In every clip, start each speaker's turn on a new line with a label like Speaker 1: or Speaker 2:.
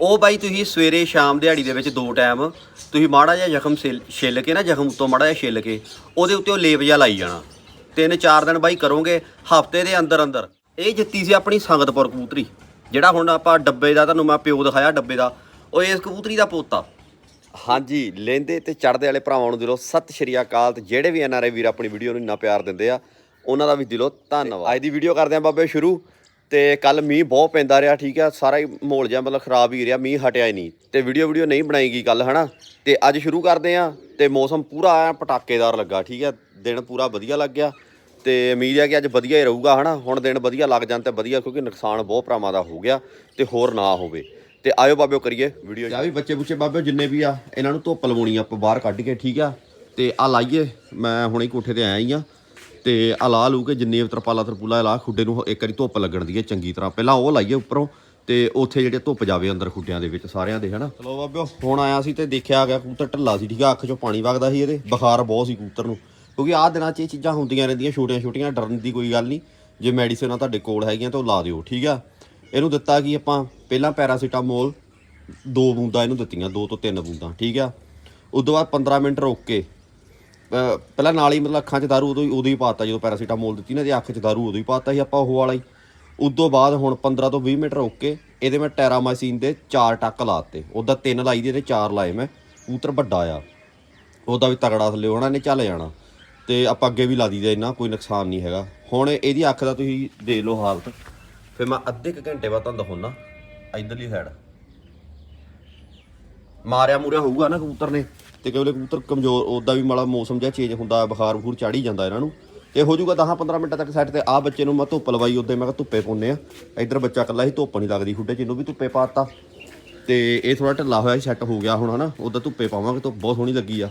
Speaker 1: ਉਹ ਬਾਈ ਤੁਸੀਂ ਸਵੇਰੇ ਸ਼ਾਮ ਦਿਹਾੜੀ ਦੇ ਵਿੱਚ ਦੋ ਟਾਈਮ ਤੁਸੀਂ ਮਾੜਾ ਜਿਹਾ ਜ਼ਖਮ ਛਿੱਲ- ਛਿੱਲ ਕੇ ਨਾ, ਜ਼ਖਮ ਉੱਤੋਂ ਮਾੜਾ ਜਿਹਾ ਛਿੱਲ ਕੇ ਉਹਦੇ ਉੱਤੇ ਉਹ ਲੇਪ ਜਿਹਾ ਲਾਈ ਜਾਣਾ। ਤਿੰਨ ਚਾਰ ਦਿਨ ਬਾਈ ਕਰੋਗੇ ਹਫ਼ਤੇ ਦੇ ਅੰਦਰ ਅੰਦਰ। ਇਹ ਜਿੱਤੀ ਸੀ ਆਪਣੀ ਸੰਗਤਪੁਰ ਕਬੂਤਰੀ, ਜਿਹੜਾ ਹੁਣ ਆਪਾਂ ਡੱਬੇ ਦਾ ਤੁਹਾਨੂੰ ਮੈਂ ਪਿਓ ਦਿਖਾਇਆ ਡੱਬੇ ਦਾ, ਉਹ ਇਸ ਕਬੂਤਰੀ ਦਾ ਪੋਤਾ। ਹਾਂਜੀ ਲੈਂਦੇ ਤੇ ਚੜਦੇ ਵਾਲੇ ਭਰਾਵਾਂ ਨੂੰ ਦਿਲੋਂ ਸਤਿ ਸ਼੍ਰੀ ਅਕਾਲ ਤੇ ਜਿਹੜੇ ਵੀ ਐਨਆਰਆਈ ਵੀਰ ਆਪਣੀ ਵੀਡੀਓ ਨੂੰ ਇੰਨਾ ਪਿਆਰ ਦਿੰਦੇ ਆ, ਉਹਨਾਂ ਦਾ ਵੀ ਦਿਲੋਂ ਧੰਨਵਾਦ। ਅੱਜ ਦੀ ਵੀਡੀਓ ਕਰਦੇ ਆਂ ਬਾਬੇ ਸ਼ੁਰੂ। ਤੇ ਕੱਲ ਮੀਂਹ ਬਹੁਤ ਪੈਂਦਾ ਰਿਹਾ, ਠੀਕ ਆ, ਸਾਰਾ ਹੀ ਮਾਹੌਲ ਜਿਹਾ ਮਤਲਬ ਖਰਾਬ ਹੀ ਰਿਹਾ, ਮੀਂਹ ਹਟਿਆ ਹੀ ਨਹੀਂ। ਤੇ ਵੀਡੀਓ ਵੀਡੀਓ ਨਹੀਂ ਬਣਾਈ ਗਈ ਕੱਲ ਹਨਾ? ਤੇ ਅੱਜ ਸ਼ੁਰੂ ਕਰਦੇ ਆਂ, ਤੇ ਮੌਸਮ ਪੂਰਾ ਐ ਪਟਾਕੇਦਾਰ ਲੱਗਾ, ਠੀਕ ਆ, ਦਿਨ ਪੂਰਾ ਵਧੀਆ ਲੱਗ ਗਿਆ। ਤੇ ਉਮੀਦ ਹੈ ਕਿ ਅੱਜ ਵਧੀਆ ਹੀ ਰਹੂਗਾ, ਹਨਾ? ਹੁਣ ਦਿਨ ਵਧੀਆ ਲੱਗ ਜਾਣ ਤੇ ਵਧੀਆ, ਕਿਉਂਕਿ ਨੁਕਸਾਨ ਬਹੁਤ ਭਰਾਵਾਂ ਦਾ ਹੋ ਗਿਆ, ਤੇ ਹੋਰ ਨਾ ਹੋਵੇ। ਤੇ ਆਇਓ ਬਾਬਿਓ ਕਰੀਏ ਵੀਡੀਓ ਜਾ ਵੀ ਬੱਚੇ ਬੁੱਚੇ ਬਾਬਿਓ ਜਿੰਨੇ ਵੀ ਆ, ਇਹਨਾਂ ਨੂੰ ਧੁੱਪ ਲਵਾਉਣੀ ਆ, ਆਪਾਂ ਬਾਹਰ ਕੱਢ ਕੇ, ਠੀਕ ਆ? ਤੇ ਆ ਲਾਈਏ, ਮੈਂ ਹੁਣੇ ਕੋਠੇ ਤੇ ਆਇਆ ਹੀ ਆ। ਤੇ ਆ ਲਾ ਲੂ ਕੇ ਜਿੰਨੇ ਵੀ ਤਰਪਾਲਾ ਤਰਪੂਲਾ ਲਾ ਖੁੱਡੇ ਨੂੰ ਇੱਕ ਵਾਰੀ ਧੁੱਪ ਲੱਗਣ ਦੀ ਹੈ, ਚੰਗੀ ਤਰ੍ਹਾਂ। ਪਹਿਲਾਂ ਉਹ ਲਾਈਏ ਉੱਪਰੋਂ ਤੇ ਉੱਥੇ ਜਿਹੜੇ ਧੁੱਪ ਜਾਵੇ ਅੰਦਰ ਖੁੱਡਿਆਂ ਦੇ ਵਿੱਚ ਸਾਰਿਆਂ ਦੇ, ਹਨਾ? ਚਲੋ ਬਾਬਿਓ, ਹੁਣ ਆਇਆ ਸੀ ਤੇ ਦੇਖਿਆ ਗਿਆ ਕਬੂਤਰ ਢੱਲਾ ਸੀ, ਠੀਕ ਆ, ਅੱਖ ਚੋਂ ਪਾਣੀ ਵਗਦਾ ਸੀ ਇਹਦੇ। ਬੁਖਾਰ ਬਹੁਤ ਸੀ ਕਬੂਤਰ ਨੂੰ। ਕਿਉਂਕਿ ਆਹ ਦਿਨਾਂ 'ਚ ਇਹ ਚੀਜ਼ਾਂ ਹੁੰਦੀਆਂ ਰਹਿੰਦੀਆਂ ਛੋਟੀਆਂ ਛੋਟੀਆਂ ਡਰਨ ਦੀ ਕੋਈ ਗੱਲ ਨਹੀਂ। ਜੇ ਮੈਡੀਸਿਨਾਂ ਤੁਹਾਡੇ ਕੋਲ ਹੈਗੀਆਂ ਤਾਂ ਉਹ ਲਾ ਦਿਓ, ਠੀਕ ਆ? ਇਹਨੂੰ ਦਿੱਤਾ ਕੀ ਆਪਾਂ? ਪਹਿਲਾਂ ਪੈਰਾਸੀਟਾਮੋਲ, ਦੋ ਬੂੰਦਾਂ ਇਹਨੂੰ ਦਿੱਤੀਆਂ, ਦੋ ਤੋਂ ਤਿੰਨ ਬੂੰਦਾਂ, ਠੀਕ ਆ? ਉਸ ਤੋਂ ਬਾਅਦ 15 ਮਿੰਟ ਰੋਕ ਕੇ ਪਹਿਲਾਂ ਨਾਲ ਹੀ ਮਤਲਬ ਅੱਖਾਂ 'ਚ ਦਾਰੂ ਉਦੋਂ ਹੀ ਉਦੋਂ ਹੀ ਪਾਤਾ ਜਦੋਂ ਪੈਰਾਸੀਟਾਮੋਲ ਦਿੱਤੀ ਨਾ ਤੇ ਅੱਖ 'ਚ ਦਾਰੂ ਉਦੋਂ ਹੀ ਪਾਤਾ ਸੀ ਆਪਾਂ ਉਹ ਵਾਲਾ ਹੀ। ਉਸ ਬਾਅਦ ਹੁਣ 15 ਤੋਂ 20 ਮਿੰਟ ਰੋਕ ਕੇ ਇਹਦੇ ਮੈਂ ਟੈਰਾਮਾਈਸਿਨ ਦੇ ਚਾਰ ਟੱਕ ਲਾਤੇ। ਉਹਦਾ ਤਿੰਨ ਲਾਈ ਦੇ ਤੇ ਚਾਰ ਲਾਏ ਮੈਂ, ਕਬੂਤਰ ਵੱਡਾ ਆ। ਉਹਦਾ ਵੀ ਤਗੜਾ ਥੱਲੇ ਹੋਣਾ ਨੇ ਚੱਲ ਜਾਣਾ। ਤੇ ਆਪਾਂ ਅੱਗੇ ਵੀ ਲਾ ਦਈਦਾ ਇੰਨਾ, ਕੋਈ ਨੁਕਸਾਨ ਨਹੀਂ ਹੈਗਾ। ਹੁਣ ਇਹਦੀ ਅੱਖ ਦਾ ਤੁਸੀਂ ਦੇਖ ਲਓ ਹਾਲਤ। ਫਿਰ ਮੈਂ ਅੱਧੇ ਕੁ ਘੰਟੇ ਬਾਅਦ ਤੁਹਾਨੂੰ ਦਿਖਾਉਣਾ ਇਧਰਲੀ ਸਾਈਡ ਮਾਰਿਆ ਮੂਰਿਆ ਹੋਊਗਾ ਨਾ ਕਬੂਤਰ ਨੇ? ਤੇ ਵੇਲੇ ਕਬੂਤਰ ਕਮਜ਼ੋਰ ਉਹਦਾ ਵੀ ਮਾੜਾ ਮੌਸਮ ਜਿਹਾ ਚੇਂਜ ਹੁੰਦਾ, ਬੁਖਾਰ ਬਖੂਰ ਚੜ ਜਾਂਦਾ ਇਹਨਾਂ ਨੂੰ। ਤੇ ਹੋ ਜਾਊਗਾ 10-15 ਮਿੰਟਾਂ ਤੱਕ ਸੈੱਟ ਤੇ ਆ ਬੱਚੇ ਨੂੰ ਮੈਂ ਧੁੱਪ ਲਵਾਈ, ਉਦੋਂ ਮੈਂ ਕਿਹਾ ਧੁੱਪੇ ਪਾਉਨੇ ਆ ਇੱਧਰ ਬੱਚਾ ਇਕੱਲਾ ਹੀ ਧੁੱਪ ਨਹੀਂ ਲੱਗਦੀ, ਖੁੱਡੇ ਚ ਇਹਨੂੰ ਵੀ ਧੁੱਪੇ ਪਾਤਾ ਤੇ ਇਹ ਥੋੜਾ ਢਿੱਲਾ ਹੋਇਆ ਸੈੱਟ ਹੋ ਗਿਆ ਹੁਣ ਹਨਾ, ਉਦੋਂ ਧੁੱਪੇ ਪਾਵਾਂਗੇ, ਧੁੱਪ ਬਹੁਤ ਸੋਹਣੀ ਲੱਗੀ ਆ।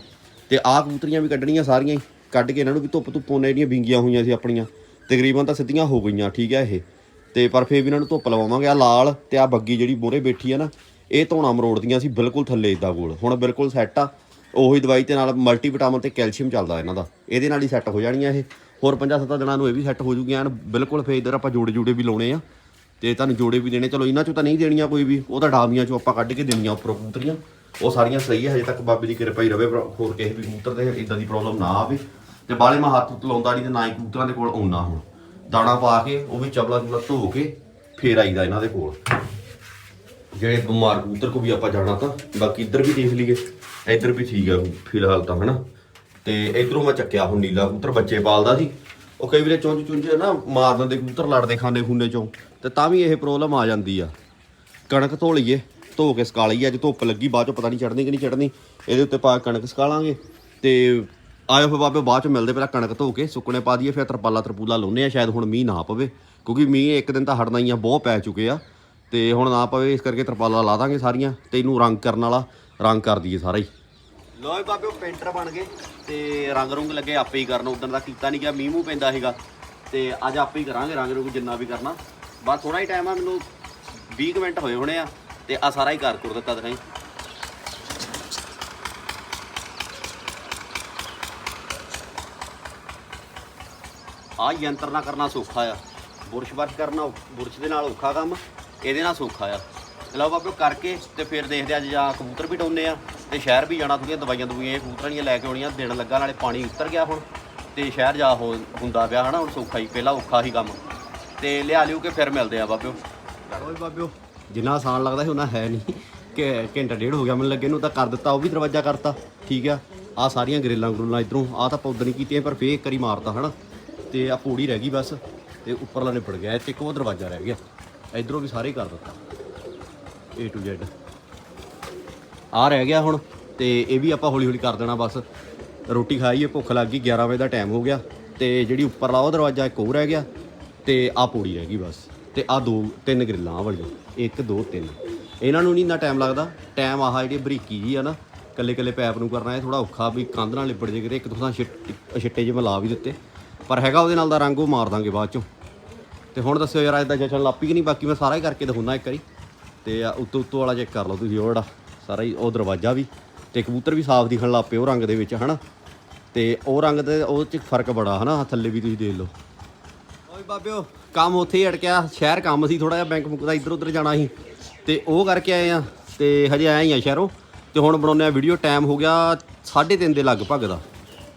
Speaker 1: ਤੇ ਆਹ ਕਬੂਤਰੀਆਂ ਵੀ ਕੱਢਣੀਆਂ ਸਾਰੀਆਂ ਹੀ, ਕੱਢ ਕੇ ਇਹਨਾਂ ਨੂੰ ਵੀ ਧੁੱਪ ਧੁੱਪੋਂ ਜਿਹੜੀਆਂ ਵਿੰਗੀਆਂ ਹੋਈਆਂ ਸੀ ਆਪਣੀਆਂ। ਤਕਰੀਬਨ ਤਾਂ ਸਿੱਧੀਆਂ ਹੋ ਗਈਆਂ, ਠੀਕ ਹੈ ਇਹ। ਤੇ ਪਰ ਫੇਰ ਵੀ ਇਹਨਾਂ ਨੂੰ ਧੁੱਪ ਲਵਾਵਾਂਗੇ ਆ ਲਾਲ ਤੇ ਆ ਬੱਗੀ ਜਿਹੜੀ ਮੋਰੇ ਬੈਠੀ ਆ ਨਾ, ਇਹ ਧੋਣਾ ਮਰੋੜਦੀਆਂ ਸੀ ਬਿਲਕੁਲ ਥੱਲੇ ਇਦਾਂ ਗੋਲ ਹੁਣ ਬਿਲਕੁਲ ਸੈੱਟ ਆ ਉਹੀ ਦਵਾਈ ਤੇ ਨਾਲ ਮਲਟੀ ਵਿਟਾਮਿਨ ਤੇ ਕੈਲਸ਼ੀਅਮ ਚੱਲਦਾ ਇਹਨਾਂ ਦਾ। ਇਹਦੇ ਨਾਲ ਹੀ ਸੈੱਟ ਹੋ ਜਾਣੀਆਂ ਇਹ। ਹੋਰ 5-7 ਦਿਨਾਂ ਨੂੰ ਇਹ ਵੀ ਸੈੱਟ ਹੋ ਜੂਗੀਆਂ ਐਨ ਬਿਲਕੁਲ ਫੇਰ ਇਧਰ ਆਪਾਂ ਜੋੜੇ ਜੋੜੇ ਵੀ ਲਾਉਣੇ ਆ। ਤੇ ਤੁਹਾਨੂੰ ਜੋੜੇ ਵੀ ਦੇਣੇ। ਚਲੋ ਇਹਨਾਂ ਚੋਂ ਤਾਂ ਨਹੀਂ ਦੇਣੀਆਂ ਕੋਈ ਵੀ। ਉਹ ਤਾਂ ਡਾਬੀਆਂ ਚੋਂ ਆਪਾਂ ਕੱਢ ਕੇ ਦੇਣੀਆਂ ਉੱਪਰੋਂ ਕਬੂਤਰੀਆਂ। ਉਹ ਸਾਰੀਆਂ ਸਹੀ ਹੈ ਹਜੇ ਤੱਕ ਬਾਬੇ ਦੀ ਕਿਰਪਾ ਹੀ ਰਵੇ। ਹੋਰ ਕਿਸੇ ਵੀ ਕਬੂਤਰ ਦੇ ਇਦਾਂ ਦੀ ਪ੍ਰੋਬਲਮ ਨਾ ਆਵੇ। ਤੇ ਬਾਲੇ ਮੈਂ ਹੱਥ ਲਾਉਂਦਾ ਨਹੀਂ ਤੇ ਨਾ ਹੀ ਕਬੂਤਰਾਂ ਦੇ ਕੋਲ ਆਉਣਾ ਹੁਣ। ਦਾਣਾ ਪਾ ਕੇ, ਉਹ ਵੀ ਚਬਲਾ ਚੁਬਲਾ ਧੋ ਕੇ ਫੇਰ ਆਈਦਾ ਇਹਨਾਂ ਦੇ ਕੋਲ। ਜਿਹੜੇ ਬਿਮਾਰ ਕਬੂਤਰ ਕੋ ਵੀ ਆਪਾਂ ਜਾਣਾ ਤਾਂ। ਬਾਕੀ ਇੱਧਰ ਵੀ ਦੇਖ ਲਈਏ। ਇੱਧਰ ਵੀ ਠੀਕ ਆ ਫਿਲਹਾਲ ਤਾਂ, ਹਨਾ? ਤੇ ਇਧਰੋਂ ਮੈਂ ਚੱਕਿਆ ਹੁਣ ਨੀਲਾ ਕਬੂਤਰ, ਬੱਚੇ ਪਾਲਦਾ ਸੀ। ਉਹ ਕਈ ਵਾਰੀ ਚੁੰਝ ਚੁੰਝ ਨਾ ਮਾਰ ਦਿੰਦੇ, ਕਬੂਤਰ ਲੜਦੇ ਖਾਂਦੇ ਖੁੰਨੇ ਚੋਂ। ਤੇ ਤਾਂ ਵੀ ਇਹ ਪ੍ਰੋਬਲਮ ਆ ਜਾਂਦੀ ਆ। ਕਣਕ ਧੋ ਲਈਏ, ਧੋ ਕੇ ਸਕਾ ਲਈਏ, ਅੱਜ ਧੁੱਪ ਲੱਗੀ, ਬਾਅਦ ਚੋਂ ਪਤਾ ਨਹੀਂ ਚੜਨੀ ਕਿ ਨਹੀਂ ਚੜਨੀ ਇਹਦੇ ਉੱਤੇ ਪਾ ਕੇ ਕਣਕ ਸਕਾ ਲਾਂਗੇ। ਤੇ ਆਇਓ ਫਿਰ ਬਾਬੇ ਬਾਅਦ ਚ ਮਿਲਦੇ, ਪਹਿਲਾਂ ਕਣਕ ਧੋ ਕੇ ਸੁੱਕਣੇ ਪਾ ਦਈਏ, ਫਿਰ ਤਰਪਾਲਾ, ਤਰਪੂਲਾ ਲਾਉਨੇ ਆ ਸ਼ਾਇਦ ਹੁਣ ਮੀਂਹ ਨਾ ਪਵੇ। ਕਿਉਂਕਿ ਮੀਂਹ ਇੱਕ ਦਿਨ ਤਾਂ ਹਟਣਾ ਹੀ ਆ, ਬਹੁਤ ਪੈ ਚੁੱਕੇ ਆ। ਤੇ ਹੁਣ ਨਾ ਪਵੇ, ਇਸ ਕਰਕੇ ਤਰਪਾਲਾ ਲਾ ਦਾਂਗੇ ਸਾਰੀਆਂ, ਤੇ ਇਹਨੂੰ ਰੰਗ ਕਰਨ ਵਾਲਾ। ਰੰਗ ਕਰ ਦਈਏ ਸਾਰਾ ਹੀ। ਲੋਏ ਬਾਬੇ ਉਹ ਪੇਂਟਰ ਬਣ ਗਏ ਤੇ ਰੰਗ ਰੁੰਗ ਲੱਗੇ, ਆਪੇ ਹੀ ਕਰਨ ਉਦੋਂ ਦਾ ਕੀਤਾ ਨਹੀਂ ਗਿਆ, ਮੀਂਹ ਮੂੰਹ ਪੈਂਦਾ ਸੀਗਾ। ਤੇ ਅੱਜ ਆਪੇ ਹੀ ਕਰਾਂਗੇ ਰੰਗ ਰੁੰਗ ਜਿੰਨਾ ਵੀ ਕਰਨਾ। ਬਸ ਥੋੜਾ ਹੀ ਟਾਈਮ ਆ, ਮੈਨੂੰ 20 ਕੁ ਮਿੰਟ ਹੋਏ ਹੋਣੇ ਆ, ਤੇ ਆ ਸਾਰਾ ਹੀ ਕਰ ਕਰ ਦਿੱਤਾ ਦਿਖਾਈ। ਆ ਯੰਤਰ ਨਾਲ ਕਰਨਾ ਸੌਖਾ ਆ। ਬੁਰਸ਼ ਬਰਸ਼ ਕਰਨਾ, ਬੁਰਸ਼ ਦੇ ਨਾਲ ਔਖਾ ਕੰਮ, ਇਹਦੇ ਨਾਲ ਸੌਖਾ ਆ। ਲਓ ਬਾਬਿਓ ਕਰਕੇ ਤੇ ਫਿਰ ਦੇਖਦੇ ਆ ਜਾਂ ਕਬੂਤਰ ਵੀ ਡਾਉਨੇ ਆ ਤੇ ਸ਼ਹਿਰ ਵੀ ਜਾਣਾ ਥੋੜੀਆਂ ਦਵਾਈਆਂ ਦਵਾਈਆਂ ਇਹ ਕਬੂਤਰਾਂ ਦੀਆਂ ਲੈ ਕੇ ਆਉਣੀਆਂ ਦਿਨ ਲੱਗਾ ਨਾਲੇ ਪਾਣੀ ਉਤਰ ਗਿਆ ਹੁਣ ਤੇ ਸ਼ਹਿਰ ਜਾ ਹੋ ਹੁੰਦਾ ਪਿਆ ਹਨਾ ਹੁਣ ਸੌਖਾ ਹੀ ਪਹਿਲਾਂ ਔਖਾ ਹੀ ਕੰਮ। ਤੇ ਲਿਆ ਲਿਓ ਕੇ ਫਿਰ ਮਿਲਦੇ ਆ ਬਾਬਿਓ। ਓਏ ਬਾਬਿਓ। ਜਿੰਨਾ ਆਸਾਨ ਲੱਗਦਾ ਸੀ ਉਹਨਾਂ ਹੈ ਨਹੀਂ। ਕਿ ਘੰਟਾ ਡੇਢ ਹੋ ਗਿਆ ਮੈਨੂੰ ਲੱਗੇ ਨੂੰ ਤਾਂ ਕਰ ਦਿੱਤਾ ਉਹ ਵੀ ਦਰਵਾਜ਼ਾ ਕਰਤਾ। ਠੀਕ ਆ ਆ ਸਾਰੀਆਂ ਗਰੇਲਾਂ ਗਰੂਲਾਂ ਇਧਰੋਂ ਆ ਤਾਂ ਪੌਦ ਨਹੀਂ ਕੀਤੀਆਂ ਪਰ ਫੇਰ ਇੱਕ ਵਾਰੀ ਮਾਰਤਾ ਹਨਾ। ਤੇ ਆ ਪੌੜੀ ਰਹਿ ਗਈ ਬਸ ਤੇ ਉੱਪਰਲਾ ਨਿਪੜ ਗਿਆ ਇੱਥੇ ਇੱਕ ਉਹ ਦਰਵਾਜ਼ਾ ਰਹਿ ਗਿਆ। ਇਧਰੋਂ ਵੀ ਸਾਰੇ ਕਰ ਦਿੱਤਾ। A to Z ਆ ਰਹਿ ਗਿਆ ਹੁਣ, ਤੇ ਇਹ ਵੀ ਆਪਾਂ ਹੌਲੀ ਹੌਲੀ ਕਰ ਦੇਣਾ ਬਸ। ਰੋਟੀ ਖਾਈਏ ਭੁੱਖ ਲੱਗ ਗਈ 11 ਵਜੇ ਦਾ ਟਾਈਮ ਹੋ ਗਿਆ। ਤੇ ਜਿਹੜੀ ਉੱਪਰਲਾ ਉਹ ਦਰਵਾਜ਼ਾ ਇੱਕ ਹੋਰ ਰਹਿ ਗਿਆ, ਤੇ ਆ ਪੌੜੀ ਰਹਿ ਗਈ ਬਸ। ਤੇ ਆ ਦੋ, ਤਿੰਨ ਗ੍ਰਿਲਾਂ ਆ ਵਾਲੀਆਂ, ਇੱਕ, ਦੋ, ਤਿੰਨ। ਇਹਨਾਂ ਨੂੰ ਨਹੀਂ ਇੰਨਾ ਟਾਈਮ ਲੱਗਦਾ। ਟਾਈਮ ਆਹ ਜਿਹੜੀ ਬਰੀਕੀ ਜੀ ਆ ਨਾ ਕੱਲੇ ਕੱਲੇ ਪੈਪ ਨੂੰ ਕਰਨਾ, ਇਹ ਥੋੜਾ ਔਖਾ ਵੀ ਕੰਧ ਨਾਲ ਲਿਬੜ ਜੇ ਕਿਤੇ, ਇੱਕ ਦੋ ਥਾਂ ਛਿੱਟ- ਛਿੱਟੇ ਜਿਵੇਂ ਲਾ ਵੀ ਦਿੱਤੇ। ਪਰ ਹੈਗਾ ਉਹਦੇ ਨਾਲ ਦਾ ਰੰਗ ਉਹ ਮਾਰ ਦਾਂਗੇ ਬਾਅਦ ਚੋਂ। ਤੇ ਹੁਣ ਦੱਸਿਓ ਯਾਰ ਇਦਾਂ ਜਸ਼ਨ ਲਾਪੀ ਕਿ ਨਹੀਂ? ਬਾਕੀ ਮੈਂ ਸਾਰਾ ਹੀ ਕਰਕੇ ਦਿਖਾਉਣਾ ਇੱਕ ਵਾਰੀ। ਤੇ ਆ ਉੱਤੋਂ ਉੱਤੋਂ ਵਾਲਾ ਚੈੱਕ ਕਰ ਲਓ ਤੁਸੀਂ ਉਹ ਜਿਹੜਾ ਸਾਰਾ ਹੀ, ਉਹ ਦਰਵਾਜ਼ਾ ਵੀ ਤੇ ਕਬੂਤਰ ਵੀ ਸਾਫ਼ ਦਿਖਣ ਲੱਗ ਪਏ ਉਹ ਰੰਗ ਦੇ ਵਿੱਚ, ਹਨਾ? ਤੇ ਉਹ ਰੰਗ ਤੇ ਉਹ ਚ ਫ਼ਰਕ ਬੜਾ, ਹਨਾ? ਥੱਲੇ ਵੀ ਤੁਸੀਂ ਦੇਖ ਲਓ। ਓਏ ਬਾਬਿਓ, ਕੰਮ ਉੱਥੇ ਹੀ ਅਟਕਿਆ। ਸ਼ਹਿਰ ਕੰਮ ਸੀ ਥੋੜਾ ਜਿਹਾ ਬੈਂਕ ਬੁੱਕ ਦਾ ਇੱਧਰ ਉੱਧਰ ਜਾਣਾ ਸੀ। ਤੇ ਉਹ ਕਰਕੇ ਆਏ ਆ,
Speaker 2: ਤੇ ਹਜੇ ਆਇਆ ਹੀ ਆ ਸ਼ਹਿਰੋਂ। ਤੇ ਹੁਣ ਬਣਾਉਂਦੇ ਆ ਵੀਡੀਓ ਟਾਈਮ ਹੋ ਗਿਆ 3:30 ਦੇ ਲਗਭਗ ਦਾ।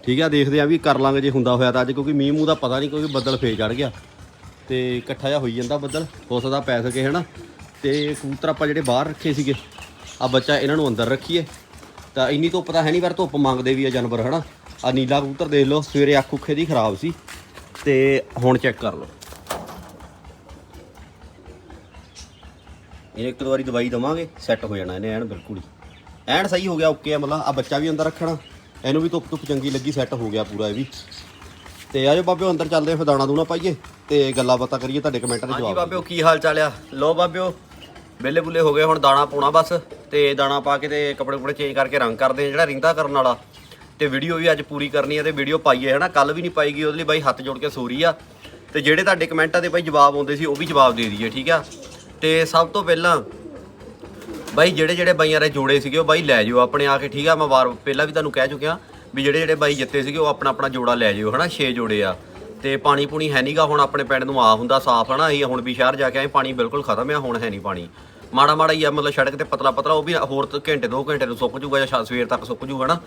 Speaker 2: ਠੀਕ ਆ, ਦੇਖਦੇ ਆ ਵੀ ਕਰ ਲਾਂਗੇ ਜੇ ਹੁੰਦਾ ਹੋਇਆ ਤਾਂ ਅੱਜ, ਕਿਉਂਕਿ ਮੀਂਹ ਮੂੰਹ ਦਾ ਪਤਾ ਨਹੀਂ, ਕਿਉਂਕਿ ਬੱਦਲ ਫੇਰ ਚੜ ਗਿਆ। ਤੇ ਇਕੱਠਾ ਜਿਹਾ ਹੋਈ ਜਾਂਦਾ ਬੱਦਲ, ਹੋ ਸਕਦਾ ਪੈ ਸਕੇ, ਹਨਾ? ਤੇ ਕਬੂਤਰ ਆਪਾਂ ਜਿਹੜੇ ਬਾਹਰ ਰੱਖੇ ਸੀਗੇ ਆ ਬੱਚਾ ਇਹਨਾਂ ਨੂੰ ਅੰਦਰ ਰੱਖੀਏ। ਤਾਂ ਇੰਨੀ ਧੁੱਪ ਤਾਂ ਹੈ ਨਹੀਂ ਪਰ ਧੁੱਪ ਮੰਗਦੇ ਵੀ ਆ ਜਾਨਵਰ ਹਨਾ? ਆ ਨੀਲਾ ਕਬੂਤਰ ਦੇਖ ਲਓ ਸਵੇਰੇ ਅੱਖ ਉੱਖੇ ਦੀ ਖਰਾਬ ਸੀ। ਤੇ ਹੁਣ ਚੈੱਕ ਕਰ ਲਓ। ਇਹ ਇੱਕ ਦੋ ਵਾਰੀ ਦਵਾਈ ਦਵਾਂਗੇ ਸੈੱਟ ਹੋ ਜਾਣਾ ਇਹਨੇ ਐਨ ਬਿਲਕੁਲ ਹੀ। ਐਨ ਸਹੀ ਹੋ ਗਿਆ ਓਕੇ ਆ ਮਤਲਬ ਆ ਬੱਚਾ ਵੀ ਅੰਦਰ ਰੱਖਣਾ। ਇਹਨੂੰ ਵੀ ਧੁੱਪ ਧੁੱਪ ਚੰਗੀ ਲੱਗੀ ਸੈੱਟ ਹੋ ਗਿਆ ਪੂਰਾ ਇਹ ਵੀ। ਤੇ ਆਜੋ ਬਾਬਿਓ ਅੰਦਰ ਚੱਲਦੇ ਫਿਰ ਦਾਣਾ ਦੂਣਾ ਪਾਈਏ ਤੇ ਗੱਲਾਂ ਬਾਤਾਂ ਕਰੀਏ ਤੁਹਾਡੇ ਕਮੈਂਟਾਂ ਦੇ
Speaker 1: ਹਾਂਜੀ
Speaker 2: ਜਵਾਬ
Speaker 1: ਬਾਬਿਓ ਕੀ ਹਾਲ ਚਾਲ ਆ? ਲੋ ਬਾਬਿਓ ਬੇਲੇ ਬੁੱਲੇ ਹੋ ਗਏ, ਹੁਣ ਦਾਣਾ ਪਾਉਣਾ ਬਸ, ਤੇ ਦਾਣਾ ਪਾ ਕੇ ਤੇ ਕੱਪੜੇ ਕੁਪੜੇ ਚੇਂਜ ਕਰਕੇ ਰੰਗ ਕਰਦੇ ਆ, ਜਿਹੜਾ ਰਿੰਦਾ ਕਰਨ ਵਾਲਾ। ਤੇ ਵੀਡੀਓ ਵੀ ਅੱਜ ਪੂਰੀ ਕਰਨੀ ਆ ਤੇ ਵੀਡੀਓ ਪਾਈਏ ਹਨਾ? ਕੱਲ ਵੀ ਨਹੀਂ ਪਾਈ ਗਈ ਉਹਦੇ ਲਈ ਬਾਈ ਹੱਥ ਜੋੜ ਕੇ ਸੋਰੀ ਆ। ਤੇ ਜਿਹੜੇ ਤੁਹਾਡੇ ਕਮੈਂਟਾਂ ਦੇ ਬਾਈ ਜਵਾਬ ਆਉਂਦੇ ਸੀ, ਉਹ ਵੀ ਜਵਾਬ ਦੇ ਦਈਏ, ਠੀਕ ਆ? ਤੇ ਸਭ ਤੋਂ ਪਹਿਲਾਂ ਬਾਈ ਜਿਹੜੇ ਜਿਹੜੇ ਬਾਈਆਂ ਦੇ ਜੋੜੇ ਸੀਗੇ, ਉਹ ਬਾਈ ਲੈ ਜਿਓ ਆਪਣੇ ਆ ਕੇ, ਠੀਕ ਆ? ਮੈਂ ਵਾਰ ਪਹਿਲਾਂ ਵੀ ਤੁਹਾਨੂੰ ਕਹਿ ਚੁੱਕਿਆ ਵੀ ਜਿਹੜੇ ਜਿਹੜੇ ਬਾਈ ਜਿੱਤੇ ਸੀਗੇ, ਉਹ ਆਪਣਾ ਆਪਣਾ ਜੋੜਾ ਲੈ ਜਿਓ, ਹਨਾ? 6 ਜੋੜੇ ਆ। ਤੇ ਪਾਣੀ ਪੂਣੀ ਹੈ ਨਹੀਂਗਾ ਹੁਣ ਆਪਣੇ ਪਿੰਡ ਨੂੰ ਆ ਹੁੰਦਾ ਸਾਫ਼, ਹਨਾ? ਅਸੀਂ ਹੁਣ ਵੀ ਸ਼ਹਿਰ ਜਾ ਕੇ ਆਏ, ਪਾਣੀ ਬਿਲਕੁਲ ਖਤਮ ਆ, ਹੁਣ ਹੈ ਨਹੀਂ ਪਾਣੀ। ਮਾੜਾ ਮਾੜਾ ਹੀ ਆ, ਮਤਲਬ ਸੜਕ ਤੇ ਪਤਲਾ ਪਤਲਾ, ਉਹ ਵੀ ਹੋਰ ਘੰਟੇ, ਦੋ ਘੰਟੇ ਨੂੰ ਸੁੱਕ ਜੂਗਾ ਜਾਂ ਸ਼ਾ- ਸਵੇਰ ਤੱਕ ਸੁੱਕ ਜੂਗਾ ਨਾ,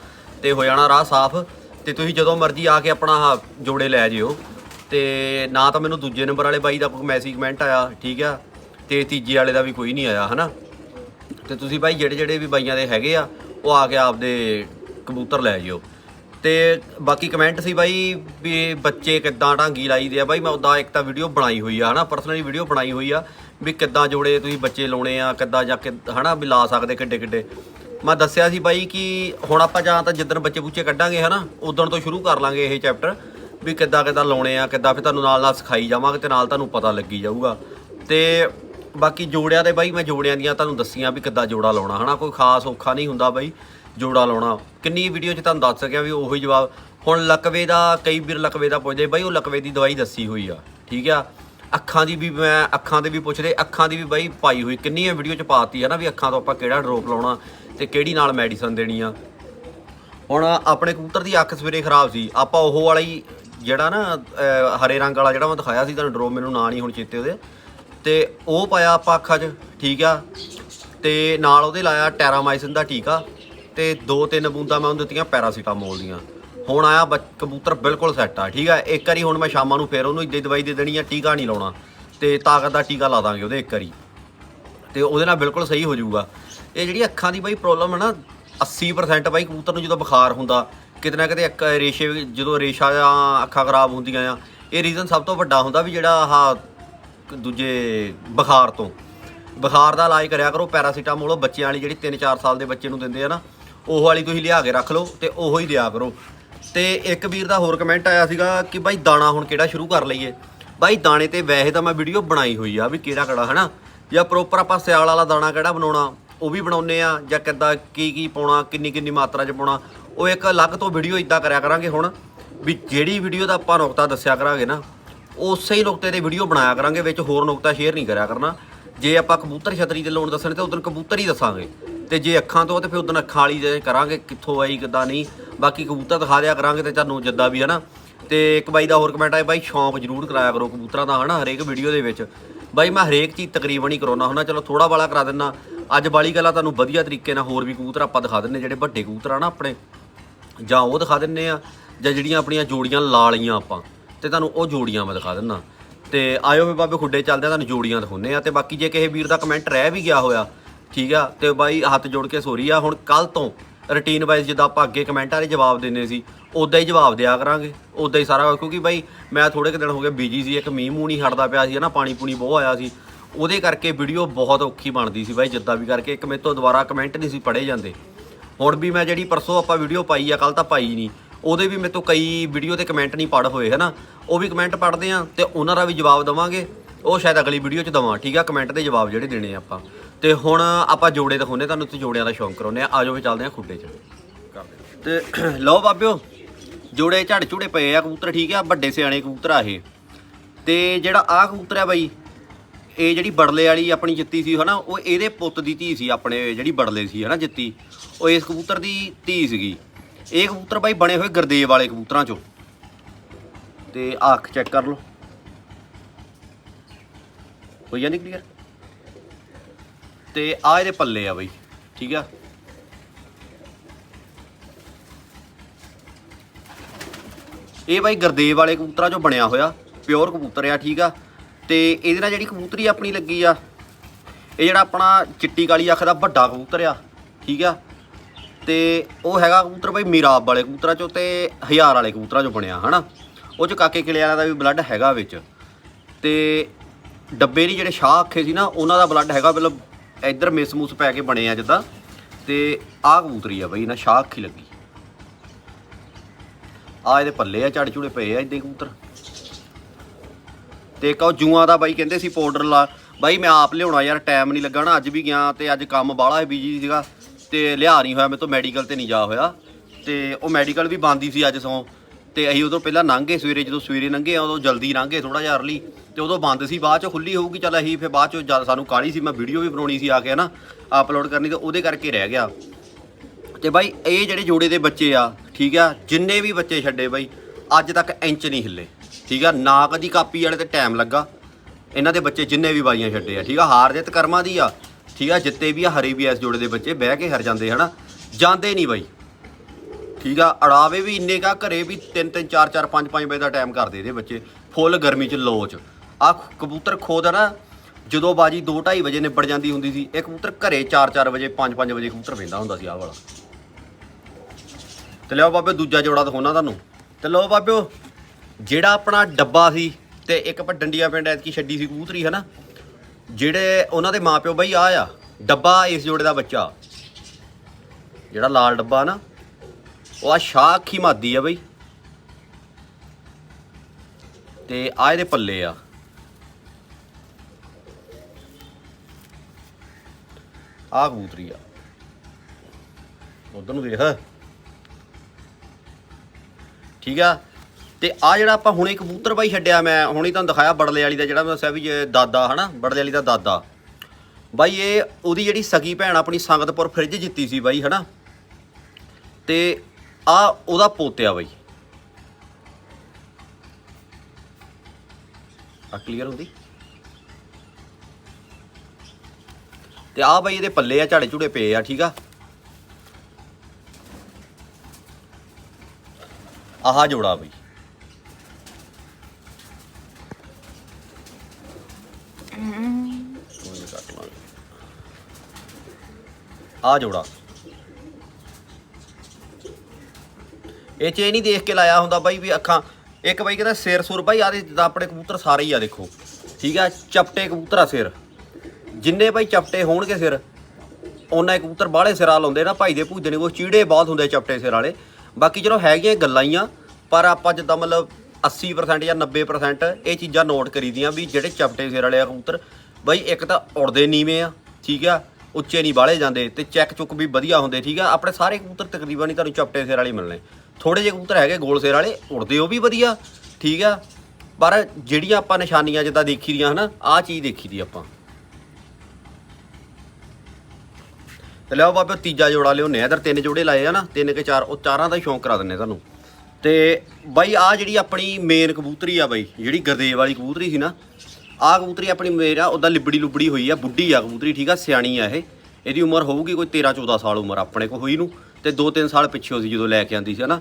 Speaker 1: ਤੇ ਹੋ ਜਾਣਾ ਰਾਹ ਸਾਫ਼। ਤੇ ਤੁਸੀਂ ਜਦੋਂ ਮਰਜ਼ੀ ਆ ਕੇ ਆਪਣਾ ਜੋੜੇ ਲੈ ਜਿਓ। ਤੇ ਨਾ ਤਾਂ ਮੈਨੂੰ ਦੂਜੇ ਨੰਬਰ ਵਾਲੇ ਬਾਈ ਦਾ ਕੋਈ ਮੈਸੇਜ ਕਮੈਂਟ ਆਇਆ, ਠੀਕ ਆ? ਤੇ ਤੀਜੇ ਵਾਲੇ ਦਾ ਵੀ ਕੋਈ ਨਹੀਂ ਆਇਆ, ਹਨਾ? ਤੇ ਤੁਸੀਂ ਬਾਈ ਜਿਹੜੇ ਜਿਹੜੇ ਵੀ ਬਾਈਆਂ ਦੇ ਹੈਗੇ ਆ, ਉਹ ਆ ਕੇ ਆਪਦੇ ਕਬੂਤਰ ਲੈ ਜਿਓ। ਤੇ ਬਾਕੀ ਕਮੈਂਟ ਸੀ ਬਾਈ ਵੀ ਬੱਚੇ ਕਿੱਦਾਂ ਢਾਂਗੀ ਲਾਈਦੇ ਆ। ਬਾਈ ਮੈਂ ਉਦਾਂ ਇੱਕ ਤਾਂ ਵੀਡੀਓ ਬਣਾਈ ਹੋਈ ਆ, ਹਨਾ? ਪਰਸਨਲੀ ਵੀਡੀਓ ਬਣਾਈ ਹੋਈ ਆ। ਵੀ ਕਿੱਦਾਂ ਜੋੜੇ ਤੁਸੀਂ ਬੱਚੇ ਲਾਉਣੇ ਆ, ਕਿੱਦਾਂ ਜਾ ਕੇ ਹਨਾ ਵੀ ਲਾ ਸਕਦੇ ਕਿੱਡੇ ਕਿੱਡੇ। ਮੈਂ ਦੱਸਿਆ ਸੀ ਬਾਈ ਕਿ ਹੁਣ ਆਪਾਂ ਜਾਂ ਤਾਂ ਜਿੱਦਣ ਬੱਚੇ ਬੁੱਚੇ ਕੱਢਾਂਗੇ ਹਨਾ, ਉਦੋਂ ਤੋਂ ਸ਼ੁਰੂ ਕਰ ਲਾਂਗੇ ਇਹ ਚੈਪਟਰ ਵੀ ਕਿੱਦਾਂ ਕਿੱਦਾਂ ਲਾਉਣੇ ਆ, ਕਿੱਦਾਂ ਫਿਰ ਤੁਹਾਨੂੰ ਨਾਲ ਨਾਲ ਸਿਖਾਈ ਜਾਵਾਂਗੇ ਤੇ ਨਾਲ ਤੁਹਾਨੂੰ ਪਤਾ ਲੱਗੀ ਜਾਊਗਾ। ਤੇ ਬਾਕੀ ਜੋੜਿਆਂ ਦੇ ਬਾਈ ਮੈਂ ਜੋੜਿਆਂ ਦੀਆਂ ਤੁਹਾਨੂੰ ਦੱਸੀਆਂ ਵੀ ਕਿੱਦਾਂ ਜੋੜਾ ਲਾਉਣਾ ਹਨਾ, ਕੋਈ ਖਾਸ ਔਖਾ ਨਹੀਂ ਹੁੰਦਾ ਬਾਈ ਜੋੜਾ ਲਾਉਣਾ। ਕਿੰਨੀ ਵੀਡੀਓ 'ਚ ਤੁਹਾਨੂੰ ਦੱਸ ਸਕਿਆ ਵੀ ਉਹੀ ਜਵਾਬ। ਹੁਣ ਲਕਵੇ ਦਾ ਕਈ ਵੀਰ ਲਕਵੇ ਦਾ ਪੁੱਛਦੇ, ਬਾਈ ਉਹ ਲਕਵੇ ਦੀ ਦਵਾਈ ਦੱਸੀ ਹੋਈ ਆ, ਠੀਕ ਆ? ਅੱਖਾਂ ਦੀ ਵੀ ਮੈਂ ਅੱਖਾਂ ਦੇ ਵੀ ਪੁੱਛਦੇ ਅੱਖਾਂ ਦੀ ਵੀ ਬਾਈ ਪਾਈ ਹੋਈ, ਕਿੰਨੀਆਂ ਵੀਡੀਓ 'ਚ ਪਾਤੀ ਹੈ ਨਾ ਵੀ ਅੱਖਾਂ ਤੋਂ ਆਪਾਂ ਕਿਹੜਾ ਡ੍ਰੌਪ ਲਾਉਣਾ ਤੇ ਕਿਹੜੀ ਨਾਲ ਮੈਡੀਸਨ ਦੇਣੀ ਆ। ਹੁਣ ਆਪਣੇ ਕਬੂਤਰ ਦੀ ਅੱਖ ਸਵੇਰੇ ਖਰਾਬ ਸੀ, ਆਪਾਂ ਉਹ ਵਾਲਾ ਹੀ ਜਿਹੜਾ ਨਾ ਹਰੇ ਰੰਗ ਵਾਲਾ ਜਿਹੜਾ ਮੈਂ ਦਿਖਾਇਆ ਸੀ ਤੁਹਾਨੂੰ ਡਰੋ ਮੈਨੂੰ ਨਾਂ ਨਹੀਂ ਹੁਣ ਚੇਤੇ ਉਹਦੇ। ਤੇ ਉਹ ਪਾਇਆ ਆਪਾਂ ਅੱਖਾਂ 'ਚ, ਠੀਕ ਆ। ਤੇ ਨਾਲ ਉਹਦੇ ਲਾਇਆ ਟੈਰਾਮਾਈਸਿਨ ਦਾ ਟੀਕਾ, ਤੇ ਦੋ ਤਿੰਨ ਬੂੰਦਾਂ ਮੈਂ ਉਹਨੂੰ ਦਿੱਤੀਆਂ, ਪੈਰਾਸੀਟਾਮੋਲ ਦੀਆਂ। ਹੁਣ ਆਇਆ ਬੱਚ- ਕਬੂਤਰ ਬਿਲਕੁਲ ਸੈੱਟ ਆ, ਠੀਕ ਆ? ਇੱਕ ਵਾਰੀ ਹੁਣ ਮੈਂ ਸ਼ਾਮਾਂ ਨੂੰ ਫੇਰ ਉਹਨੂੰ ਇੱਦਾਂ ਹੀ ਦਵਾਈ ਦੇ ਦੇਣੀ ਆ, ਟੀਕਾ ਨਹੀਂ ਲਾਉਣਾ। ਤੇ ਤਾਕਤ ਦਾ ਟੀਕਾ ਲਾ ਦਾਂਗੇ ਉਹਦੇ ਇੱਕ ਵਾਰੀ। ਤੇ ਉਹਦੇ ਨਾਲ ਬਿਲਕੁਲ ਸਹੀ ਹੋ ਜਾਊਗਾ। ਇਹ ਜਿਹੜੀ ਅੱਖਾਂ ਦੀ ਬਾਈ ਪ੍ਰੋਬਲਮ ਹੈ ਨਾ 80% ਬਾਈ ਕਬੂਤਰ ਨੂੰ ਜਦੋਂ ਬੁਖਾਰ ਹੁੰਦਾ, ਕਿਤੇ ਨਾ ਕਿਤੇ ਇੱਕ ਰੇਸ਼ੇ ਜਦੋਂ ਰੇਸ਼ਾ ਜਾਂ ਅੱਖਾਂ ਖਰਾਬ ਹੁੰਦੀਆਂ ਆ, ਇਹ ਰੀਜ਼ਨ ਸਭ ਤੋਂ ਵੱਡਾ ਹੁੰਦਾ ਵੀ ਜਿਹੜਾ ਆਹ ਦੂਜੇ ਬੁਖਾਰ ਤੋਂ। ਬੁਖਾਰ ਦਾ ਇਲਾਜ ਕਰਿਆ ਕਰੋ, ਪੈਰਾਸੀਟਾਮੋਲ ਬੱਚਿਆਂ ਵਾਲੀ ਜਿਹੜੀ 3-4 ਸਾਲ ਦੇ ਬੱਚੇ ਨੂੰ ਦਿੰਦੇ ਆ ਨਾ, ਉਹ ਵਾਲੀ ਤੁਸੀਂ ਲਿਆ ਕੇ ਰੱਖ ਲਓ ਤੇ ਉਹੋ ਹੀ ਦਿਆ ਕਰੋ। ਤੇ ਇੱਕ ਵੀਰ ਦਾ ਹੋਰ ਕਮੈਂਟ ਆਇਆ ਸੀਗਾ ਕਿ ਬਾਈ ਦਾਣਾ ਹੁਣ ਕਿਹੜਾ ਸ਼ੁਰੂ ਕਰ ਲਈਏ। ਬਾਈ ਦਾਣੇ ਤੇ ਵੈਸੇ ਤਾਂ ਮੈਂ ਵੀਡੀਓ ਬਣਾਈ ਹੋਈ ਆ ਵੀ ਕਿਹੜਾ ਕਿਹੜਾ, ਹਨਾ? ਜਾਂ ਪ੍ਰੋਪਰ ਆਪਾਂ ਸਿਆਲ ਵਾਲਾ ਦਾਣਾ ਕਿਹੜਾ ਬਣਾਉਣਾ, ਉਹ ਵੀ ਬਣਾਉਨੇ ਆ ਜਾਂ ਕਿੱਦਾਂ ਕੀ ਕੀ ਪਾਉਣਾ, ਕਿੰਨੀ ਕਿੰਨੀ ਮਾਤਰਾ 'ਚ ਪਾਉਣਾ, ਉਹ ਇੱਕ ਅਲੱਗ ਤੋਂ ਵੀਡੀਓ ਇਦਾਂ ਕਰਿਆ ਕਰਾਂਗੇ ਹੁਣ ਵੀ ਜਿਹੜੀ ਵੀਡੀਓ ਦਾ ਆਪਾਂ ਨੁਕਤਾ ਦੱਸਿਆ ਕਰਾਂਗੇ ਨਾ, ਉਸੇ ਹੀ ਨੁਕਤੇ ਤੇ ਵੀਡੀਓ ਬਣਾਇਆ ਕਰਾਂਗੇ, ਵਿੱਚ ਹੋਰ ਨੁਕਤਾ ਸ਼ੇਅਰ ਨਹੀਂ ਕਰਿਆ ਕਰਨਾ। ਜੇ ਆਪਾਂ ਕਬੂਤਰ ਛਤਰੀ 'ਤੇ ਲਾਉਣ ਦੱਸਣੇ ਤਾਂ ਉਦੋਂ ਕਬੂਤਰ ਹੀ ਦੱਸਾਂਗੇ। ਤੇ ਜੇ ਅੱਖਾਂ ਤੋਂ, ਤੇ ਫਿਰ ਉਦੋਂ ਅੱਖਾਂ ਵਾਲੀ ਜੇ ਕਰਾਂਗੇ, ਕਿੱਥੋਂ ਆਈ, ਕਿੱਦਾਂ ਨਹੀਂ। ਬਾਕੀ ਕਬੂਤਰ ਦਿਖਾ ਦਿਆ ਕਰਾਂਗੇ ਤੇ ਤੁਹਾਨੂੰ ਜਿੱਦਾਂ ਵੀ, ਹਨਾ। ਤੇ ਇੱਕ ਬਾਈ ਦਾ ਹੋਰ ਕਮੈਂਟ ਆਇਆ, ਬਾਈ ਸ਼ੌਂਕ ਜ਼ਰੂਰ ਕਰਾਇਆ ਕਰੋ ਕਬੂਤਰਾਂ ਦਾ, ਹਨਾ, ਹਰੇਕ ਵੀਡੀਓ ਦੇ ਵਿੱਚ। ਬਾਈ ਮੈਂ ਹਰੇਕ ਚੀਜ਼ ਤਕਰੀਬਨ ਹੀ ਕਰਾਉਣਾ ਹੁੰਦਾ, ਚਲੋ ਥੋੜਾ ਵਾਲਾ ਕਰਾ ਦਿੰਨਾ। ਅੱਜ ਵਾਲੀ ਗੱਲਾਂ ਤੁਹਾਨੂੰ ਵਧੀਆ ਤਰੀਕੇ ਨਾਲ ਹੋਰ ਵੀ ਕਬੂਤਰ ਆਪਾਂ ਦਿਖਾ ਦਿੰਨੇ ਜਿਹੜੇ ਵੱਡੇ ਕਬੂਤਰ ਆ ਨਾ ਆਪਣੇ। ਜਾਂ ਉਹ ਦਿਖਾ ਦਿੰਨੇ ਆ, ਜਾਂ ਜਿਹੜੀਆਂ ਆਪਣੀਆਂ ਜੋੜੀਆਂ ਲਾ ਲਈਆਂ ਆਪਾਂ। ਤੇ ਤੁਹਾਨੂੰ ਉਹ ਜੋੜੀਆਂ ਮੈਂ ਦਿਖਾ ਦਿੰਨਾ। ਤੇ ਆਇਓ ਵੀ ਬਾਬੇ ਖੁੱਡੇ ਚੱਲਦੇ ਆ, ਤੁਹਾਨੂੰ ਜੋੜੀਆਂ ਦਿਖਾਉਂਦੇ ਆ। ਤੇ ਬਾਕੀ ਜੇ ਕਿਸੇ ਵੀਰ ਦਾ ਕਮੈਂਟ ਰਹਿ ਵੀ ਗਿਆ ਹੋਇਆ ਠੀਕ ਆ ਤੇ ਬਾਈ ਹੱਥ ਜੋੜ ਕੇ ਸੋਰੀ ਆ। ਹੁਣ ਕੱਲ ਤੋਂ ਰੁਟੀਨ ਵਾਈਜ਼ ਜਿੱਦਾਂ ਆਪਾਂ ਅੱਗੇ ਕਮੈਂਟਾਂ ਦੇ ਜਵਾਬ ਦਿੰਦੇ ਸੀ ਉਦਾਂ ਹੀ ਜਵਾਬ ਦਿਆ ਕਰਾਂਗੇ। ਉਦਾਂ ਹੀ ਸਾਰਾ ਕਿਉਂਕਿ ਬਾਈ ਮੈਂ ਥੋੜੇ ਕੁ ਦਿਨ ਹੋ ਗਏ ਬਿਜ਼ੀ ਸੀ, ਇੱਕ ਮੀਂਹ ਮੂੰਹ ਨਹੀਂ ਹਟਦਾ ਪਿਆ ਸੀ ਨਾ, ਪਾਣੀ ਪੂਣੀ ਬਹੁਤ ਆਇਆ ਸੀ। ਉਹਦੇ ਕਰਕੇ ਵੀਡੀਓ ਬਹੁਤ ਔਖੀ ਬਣਦੀ ਸੀ ਬਾਈ, ਜਿੱਦਾਂ ਵੀ ਕਰਕੇ ਇੱਕ ਮੇਰੇ ਤੋਂ ਦੁਬਾਰਾ ਕਮੈਂਟ ਨਹੀਂ ਸੀ ਪੜ੍ਹੇ ਜਾਂਦੇ। ਹੁਣ ਵੀ ਮੈਂ ਜਿਹੜੀ ਪਰਸੋਂ ਆਪਾਂ ਵੀਡੀਓ ਪਾਈ ਆ ਕੱਲ ਤਾਂ ਪਾਈ ਨਹੀਂ। ਉਹਦੇ ਵੀ ਮੇਰੇ ਤੋਂ ਕਈ ਵੀਡੀਓ ਤੇ ਕਮੈਂਟ ਨਹੀਂ ਪੜ ਹੋਏ, ਹਨਾ? ਉਹ ਵੀ ਕਮੈਂਟ ਪੜਦੇ ਆ ਤੇ ਉਹਨਾਂ ਦਾ ਵੀ ਜਵਾਬ ਦਵਾਂਗੇ। ਉਹ ਸ਼ਾਇਦ ਅਗਲੀ ਵੀਡੀਓ 'ਚ ਦਵਾਂ, ਠੀਕ ਆ? ਕਮੈਂਟ ਦੇ ਜਵਾਬ ਜਿਹੜੇ ਦੇਣੇ ਆ ਆਪਾਂ। ਤੇ ਹੁਣ ਆਪਾਂ ਜੋੜੇ ਦਿਖਾਉਨੇ ਤੁਹਾਨੂੰ ਤੇ ਜੋੜਿਆਂ ਦਾ ਸ਼ੌਂਕ ਕਰਾਉਨੇ ਆ ਆਜੋ ਵੀ ਚੱਲਦੇ ਆ ਖੁੱਡੇ 'ਚ। ਤੇ ਲਓ ਬਾਬਿਓ, ਜੋੜੇ ਝੜ ਝੂੜੇ ਪਏ ਆ, ਕਬੂਤਰ ਠੀਕ ਆ, ਵੱਡੇ ਸਿਆਣੇ ਕਬੂਤਰ ਆ ਇਹ। ਤੇ ਜਿਹੜਾ ਆ ਕਬੂਤਰ ਆ ਬਾਈ, ਇਹ ਜਿਹੜੀ ਬੜਲੇ ਵਾਲੀ ਆਪਣੀ ਜਿੱਤੀ ਸੀ, ਹਨਾ, ਉਹ ਇਹਦੇ ਪੁੱਤ ਦੀ ਧੀ ਸੀ ਆਪਣੇ, ਜਿਹੜੀ ਬੜਲੇ ਸੀ, ਹਨਾ, ਜਿੱਤੀ। ਉਹ ਇਸ ਕਬੂਤਰ ਦੀ ਧੀ ਸੀਗੀ। ਇਹ ਕਬੂਤਰ ਬਾਈ ਬਣੇ ਹੋਏ ਗਰਦੇਵ ਵਾਲੇ ਕਬੂਤਰਾਂ ਚੋਂ। ਤੇ ਆਹ ਅੱਖ ਚੈੱਕ ਕਰ ਲਓ। ਹੋਈ ਜਾਂਦੀ ਕਲੀਅਰ ਤੇ ਆ ਇਹਦੇ ਪੱਲੇ ਆ ਬਾਈ, ਠੀਕ ਆ? ਇਹ ਬਾਈ ਗਰਦੇਵ ਵਾਲੇ ਕਬੂਤਰਾਂ ਚੋਂ ਬਣਿਆ ਹੋਇਆ ਪਿਓਰ ਕਬੂਤਰ ਆ, ਠੀਕ ਆ? ਤੇ ਇਹਦੇ ਨਾਲ ਜਿਹੜੀ ਕਬੂਤਰੀ ਆਪਣੀ ਲੱਗੀ ਆ, ਇਹ ਜਿਹੜਾ ਆਪਣਾ ਚਿੱਟੀ ਕਾਲੀ ਅੱਖ ਦਾ ਵੱਡਾ ਕਬੂਤਰ ਆ, ਠੀਕ ਆ? ਤੇ ਉਹ ਹੈਗਾ ਕਬੂਤਰ ਬਾਈ ਮੀਰਾਬ ਵਾਲੇ ਕਬੂਤਰਾਂ ਚੋਂ ਤੇ ਹਜ਼ਾਰ ਵਾਲੇ ਕਬੂਤਰਾਂ ਚੋਂ ਬਣਿਆ, ਹਨਾ? ਉਹ ਚ ਕਾਕੇ ਕਿਲੇ ਦਾ ਵੀ ਬਲੱਡ ਹੈਗਾ ਵਿੱਚ। ਤੇ ਡੱਬੇ ਦੀ ਜਿਹੜੇ ਸ਼ਾਹ ਅੱਖੇ ਸੀ ਨਾ, ਉਹਨਾਂ ਦਾ ਬਲੱਡ ਹੈਗਾ ਮਤਲਬ ਇੱਧਰ ਮਿਸ ਮੂਸ ਪੈ ਕੇ ਬਣੇ ਆ ਜਿੱਦਾਂ। ਤੇ ਆਹ ਕਬੂਤਰੀ ਆ ਬਈ ਨਾ ਸ਼ਾਹ ਅੱਖੀ ਲੱਗੀ। ਆ ਇਹਦੇ ਪੱਲੇ ਆ ਝੜ ਝੂੜੇ ਪਏ ਆ ਇਦਾਂ ਕਬੂਤਰ। ਤੇ ਕਹੋ ਜੂਆਂ ਦਾ ਬਾਈ ਕਹਿੰਦੇ ਸੀ ਪਾਊਡਰ ਲਾ। ਬਾਈ ਮੈਂ ਆਪ ਲਿਆਉਣਾ ਯਾਰ, ਟਾਈਮ ਨਹੀਂ ਲੱਗਾ ਨਾ ਅੱਜ ਵੀ ਗਿਆ ਤੇ ਅੱਜ ਕੰਮ ਬਾਹਲਾ ਬਿਜ਼ੀ ਸੀਗਾ। ਤੇ ਲਿਆ ਨਹੀਂ ਹੋਇਆ, ਮੇਰੇ ਤੋਂ ਮੈਡੀਕਲ ਤੇ ਨਹੀਂ ਜਾ ਹੋਇਆ। ਤੇ ਉਹ ਮੈਡੀਕਲ ਵੀ ਬੰਦ ਸੀ ਅੱਜ ਸੋਂ ਤੇ ਅਸੀਂ ਉਦੋਂ ਪਹਿਲਾਂ ਲੰਘੇ ਸਵੇਰੇ, ਜਦੋਂ ਸਵੇਰੇ ਲੰਘੇ ਆ, ਉਦੋਂ ਜਲਦੀ ਲੰਘੇ ਥੋੜਾ ਜਿਹਾ ਅਰਲੀ ਤੇ ਉਦੋਂ ਬੰਦ ਸੀ, ਬਾਅਦ ਚ ਖੁੱਲੀ ਹੋਊਗੀ, ਚੱਲ ਅਸੀਂ ਫਿਰ ਬਾਅਦ ਚ ਜਦ ਸਾਨੂੰ ਕਾਲੀ ਸੀ, ਮੈਂ ਵੀਡੀਓ ਵੀ ਬਣਾਉਣੀ ਸੀ ਆ ਕੇ, ਹਨਾ ਅਪਲੋਡ ਕਰਨੀ, ਤੇ ਉਹਦੇ ਕਰਕੇ ਰਹਿ ਗਿਆ। ਤੇ ਬਾਈ, ਇਹ ਜਿਹੜੇ ਜੋੜੇ ਦੇ ਬੱਚੇ ਆ, ਠੀਕ ਆ, ਜਿੰਨੇ ਵੀ ਬੱਚੇ ਛੱਡੇ ਬਾਈ, ਅੱਜ ਤੱਕ ਇੰਚ ਨਹੀਂ ਹਿੱਲੇ, ਠੀਕ ਆ, ਨਾ ਕਦੀ ਕਾਪੀ ਵਾਲੇ ਤੇ ਟਾਈਮ ਲੱਗਾ। ਇਹਨਾਂ ਦੇ ਬੱਚੇ ਜਿੰਨੇ ਵੀ ਬਾਈਆਂ ਛੱਡੇ ਆ, ਠੀਕ ਆ ਹਾਰ ਜਿੱਤ ਕਰਮਾਂ ਦੀ ਆ, ਠੀਕ ਆ, ਜਿੱਤੇ ਵੀ ਆ, ਹਰੇ ਵੀ ਇਸ ਜੋੜੇ ਦੇ ਬੱਚੇ, ਬਹਿ ਕੇ ਹਰ ਜਾਂਦੇ, ਹਨਾ, ਜਾਂਦੇ ਨਹੀਂ ਬਾਈ। ਠੀਕ ਆ ਅੜਾਵੇ ਵੀ ਇੰਨੇ ਕਾ ਘਰੇ ਵੀ 3 3 4 4 5 5 ਵਜੇ ਦਾ ਟਾਈਮ ਕਰਦੇ ਇਹਦੇ ਬੱਚੇ, ਫੁੱਲ ਗਰਮੀ ਚ ਲੋਚ। ਆ ਕਬੂਤਰ ਖੋਦ ਆ ਨਾ, ਜਦੋਂ ਬਾਜੀ 2 2:30 ਵਜੇ ਨਿਬੜ ਜਾਂਦੀ ਹੁੰਦੀ ਸੀ, ਇਹ ਕਬੂਤਰ ਘਰੇ 4 4 ਵਜੇ 5 5 ਵਜੇ ਕਬੂਤਰ ਪੈਂਦਾ ਹੁੰਦਾ ਸੀ ਆਹ ਵਾਲਾ। ਤੇ ਲਿਓ ਬਾਬੇ, ਦੂਜਾ ਜੋੜਾ ਦਿਖਾਉਣਾ ਤੁਹਾਨੂੰ। ਤੇ ਲਓ ਬਾਬਿਓ ਜਿਹੜਾ ਆਪਣਾ ਡੱਬਾ ਸੀ, ਤੇ ਇੱਕ ਆਪਾਂ ਡੰਡੀਆਂ ਪਿੰਡ ਐਤਕੀ ਛੱਡੀ ਸੀ ਕਬੂਤਰੀ, ਹਨਾ? ਜਿਹੜੇ ਉਹਨਾਂ ਦੇ ਮਾਪਿਓ ਬਈ ਆ ਆ, ਡੱਬਾ ਇਸ ਜੋੜੇ ਦਾ ਬੱਚਾ। ਜਿਹੜਾ ਲਾਲ ਡੱਬਾ ਨਾ ਉਹ ਆ ਸ਼ਾਹ ਅੱਖੀ ਮਾਦੀ ਆ ਬਈ। ਤੇ ਆ ਇਹਦੇ ਪੱਲੇ ਆ। ਆ ਕਬੂਤਰੀ ਆ। ਉਧਰ ਨੂੰ ਦੇਖ। ਠੀਕ ਆ। ਤੇ ਆ ਜਿਹੜਾ ਆਪਾਂ ਹੁਣੇ ਕਬੂਤਰ ਬਾਈ ਛੱਡਿਆ ਮੈਂ, ਹੁਣੇ ਤੁਹਾਨੂੰ ਦਿਖਾਇਆ ਬੜਲੇ ਵਾਲੀ ਦਾ ਜਿਹੜਾ ਮੈਂ ਦੱਸਿਆ ਵੀ ਜੇ ਦਾਦਾ, ਹਨਾ? ਬੜਲੇ ਵਾਲੀ ਦਾ ਦਾਦਾ। ਬਾਈ ਇਹ ਉਹਦੀ ਜਿਹੜੀ ਸਗੀ ਭੈਣ ਆਪਣੀ ਸੰਗਤਪੁਰ ਫਰਿੱਜ ਜਿੱਤੀ ਸੀ ਬਾਈ, ਹਨਾ? ਤੇ ਆ ਉਹਦਾ ਪੋਤਿਆ ਬਾਈ। ਆ ਕਲੀਅਰ ਹੁੰਦੀ? ਤੇ ਆ ਬਾਈ ਇਹਦੇ ਪੱਲੇ ਆ ਝਾੜੇ ਝੂੜੇ ਪਏ ਆ ਠੀਕ ਆ? ਆਹ ਜੋੜਾ ਬਈ। ਆ ਜੋੜਾ। ਇਹ ਚ ਇਹ ਨਹੀਂ ਦੇਖ ਕੇ ਲਾਇਆ ਹੁੰਦਾ ਬਾਈ ਵੀ ਅੱਖਾਂ, ਇੱਕ ਬਾਈ ਕਹਿੰਦਾ ਸਿਰ ਸੁਰ ਬਾਈ ਆਦੇ ਜਿੱਦਾਂ ਆਪਣੇ ਕਬੂਤਰ ਸਾਰੇ ਹੀ ਆ ਦੇਖੋ। ਠੀਕ ਆ, ਚਪਟੇ ਕਬੂਤਰ ਆ ਸਿਰ। ਜਿੰਨੇ ਬਾਈ ਚਪਟੇ ਹੋਣਗੇ ਸਿਰ ਉਹਨਾਂ ਕਬੂਤਰ ਬਾਹਲੇ ਸਿਰਾਂ ਲਾਉਂਦੇ ਨਾ, ਭਾਈ ਦੇ ਭੂਜੇ ਨੇ ਉਹ ਚੀੜੇ ਬਹੁਤ ਹੁੰਦੇ ਚਪਟੇ ਸਿਰ ਵਾਲੇ। ਬਾਕੀ ਚਲੋ ਹੈਗੀਆਂ ਗੱਲਾਂ ਹੀ ਆ, ਪਰ ਆਪਾਂ ਜਿੱਦਾਂ ਮਤਲਬ 80% ਜਾਂ 90% ਇਹ ਚੀਜ਼ਾਂ ਨੋਟ ਕਰੀਦੀਆਂ ਵੀ ਜਿਹੜੇ ਚਪਟੇ ਸਿਰ ਵਾਲੇ ਆ ਕਬੂਤਰ, ਬਾਈ ਇੱਕ ਤਾਂ ਉੜਦੇ ਨੀਵੇਂ ਆ, ਠੀਕ ਆ, ਉੱਚੇ ਨਹੀਂ ਬਾਹਲੇ ਜਾਂਦੇ ਤੇ ਚੈੱਕ ਚੁੱਕ ਵੀ ਵਧੀਆ ਹੁੰਦੇ, ਠੀਕ ਆ, ਆਪਣੇ ਸਾਰੇ ਕਬੂਤਰ ਤਕਰੀਬਨ ਹੀ ਤੁਹਾਨੂੰ ਚਪਟੇ ਸਿਰ ਵਾਲੇ ਮਿਲਣੇ। ਥੋੜੇ ਜਿਹੇ ਕਬੂਤਰ ਹੈਗੇ ਗੋਲ ਸਿਰ ਵਾਲੇ, ਉੜਦੇ ਉਹ ਵੀ ਵਧੀਆ, ਠੀਕ ਆ। ਪਰ ਜਿਹੜੀਆਂ ਆਪਾਂ ਨਿਸ਼ਾਨੀਆਂ ਜਿੱਦਾਂ ਦੇਖੀ ਦੀਆਂ ਹਨਾ, ਆਹ ਚੀਜ਼ ਦੇਖੀ ਦੀ ਆਪਾਂ। ਤੇ ਲਿਆਓ ਬਾਬੇ ਤੀਜਾ ਜੋੜਾ ਲਿਓਨੇ ਇਧਰ ਤਿੰਨ ਜੋੜੇ ਲਾਏ ਆ ਨਾ, ਤਿੰਨ ਕੇ ਚਾਰ, ਉਹ ਚਾਰਾਂ ਦਾ ਹੀ ਸ਼ੌਂਕ ਕਰਾ ਦਿੰਨੇ ਤੁਹਾਨੂੰ। ਤੇ ਬਾਈ ਆ ਜਿਹੜੀ ਆਪਣੀ ਮੇਨ ਕਬੂਤਰੀ ਆ ਬਾਈ, ਜਿਹੜੀ ਗਰਦੇਵ ਵਾਲੀ ਕਬੂਤਰੀ ਸੀ ਨਾ ਆ ਕਬੂਤਰੀ ਆਪਣੀ ਮੇਰਾ ਉਹਦਾ ਲਿਬੜੀ ਲੁਬੜੀ ਹੋਈ ਆ, ਬੁੱਢੀ ਆ ਕਬੂਤਰੀ, ਠੀਕ ਆ, ਸਿਆਣੀ ਆ ਇਹ। ਇਹਦੀ ਉਮਰ ਹੋਊਗੀ ਕੋਈ 13 14 ਸਾਲ ਉਮਰ, ਆਪਣੇ ਕੋ ਹੋਈ ਨੂੰ। ਤੇ 2-3 ਸਾਲ ਪਿੱਛੇ ਸੀ ਜਦੋਂ ਲੈ ਕੇ ਆਂਦੀ ਸੀ, ਹਨਾ?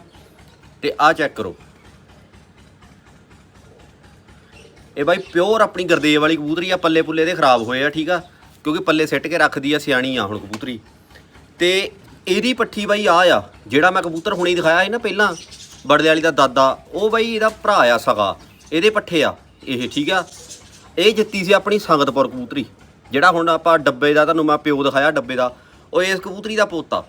Speaker 1: ਤੇ ਆਹ ਚੈੱਕ ਕਰੋ। ਇਹ ਬਾਈ ਪਿਓਰ ਆਪਣੀ ਗਰਦੇਵ ਵਾਲੀ ਕਬੂਤਰੀ ਆ ਪੱਲੇ ਪੁੱਲੇ ਦੇ ਖਰਾਬ ਹੋਏ ਆ, ਠੀਕ ਆ? ਕਿਉਂਕਿ ਪੱਲੇ ਸਿੱਟ ਕੇ ਰੱਖਦੀ ਆ ਸਿਆਣੀ ਆ ਹੁਣ ਕਬੂਤਰੀ। ਤੇ ਇਹਦੀ ਪੱਠੀ ਬਾਈ ਆ ਆ, ਜਿਹੜਾ ਮੈਂ ਕਬੂਤਰ ਹੁਣੇ ਦਿਖਾਇਆ ਸੀ ਨਾ ਪਹਿਲਾਂ, ਬੜਦੇ ਵਾਲੀ ਦਾ ਦਾਦਾ, ਉਹ ਬਾਈ ਇਹਦਾ ਭਰਾ ਆ ਸਗਾ। ਇਹਦੇ ਪੱਠੇ ਆ, ਇਹ, ਠੀਕ ਆ? ਇਹ ਜਿੱਤੀ ਸੀ ਆਪਣੀ ਸੰਗਤਪੁਰ ਕਬੂਤਰੀ, ਜਿਹੜਾ ਹੁਣ ਆਪਾਂ ਡੱਬੇ ਦਾ, ਤੁਹਾਨੂੰ ਮੈਂ ਪਿਓ ਦਿਖਾਇਆ ਡੱਬੇ ਦਾ, ਉਹ ਇਸ ਕਬੂਤਰੀ ਦਾ ਪੋਤਾ।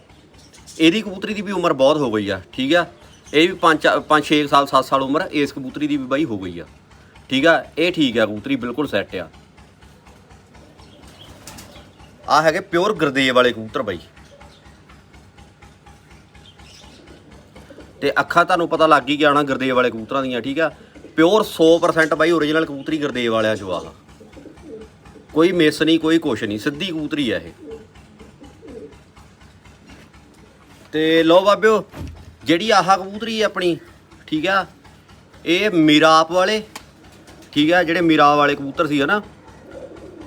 Speaker 1: ਇਹਦੀ ਕਬੂਤਰੀ ਦੀ ਵੀ ਉਮਰ ਬਹੁਤ ਹੋ ਗਈ ਆ, ਠੀਕ ਆ? ਇਹ ਵੀ 5 5 6 ਸਾਲ 7 ਸਾਲ ਉਮਰ ਇਸ ਕਬੂਤਰੀ ਦੀ ਵੀ ਬਾਈ ਹੋ ਗਈ ਆ, ਠੀਕ ਆ? ਇਹ ਠੀਕ ਆ ਕਬੂਤਰੀ, ਬਿਲਕੁਲ ਸੈੱਟ ਆ। ਆ ਹੈਗੇ ਪਿਓਰ ਗਰਦੇਵ ਵਾਲੇ ਕਬੂਤਰ ਬਾਈ। ਤੇ ਅੱਖਾਂ ਤੁਹਾਨੂੰ ਪਤਾ ਲੱਗ ਹੀ ਗਿਆ ਹੋਣਾ ਗਰਦੇਵ ਵਾਲੇ ਕਬੂਤਰਾਂ ਦੀਆਂ, ਠੀਕ ਆ? ਪਿਓਰ 100% ਬਾਈ ਓਰੀਜਨਲ ਕਬੂਤਰੀ ਗਰਦੇਵ ਵਾਲਿਆਂ ਚੋਂ ਆ। ਕੋਈ ਮਿਸ ਨਹੀਂ, ਕੋਈ ਕੁਛ ਨਹੀਂ, ਸਿੱਧੀ ਕਬੂਤਰੀ ਆ ਇਹ। ਤੇ ਲੋ ਬਾਬਿਓ, ਜਿਹੜੀ ਆਹ ਕਬੂਤਰੀ ਆਪਣੀ, ਠੀਕ ਆ? ਇਹ ਮੀਰਾਪ ਵਾਲੇ, ਠੀਕ ਆ? ਜਿਹੜੇ ਮੀਰਾਪ ਵਾਲੇ ਕਬੂਤਰ ਸੀ, ਹਨਾ?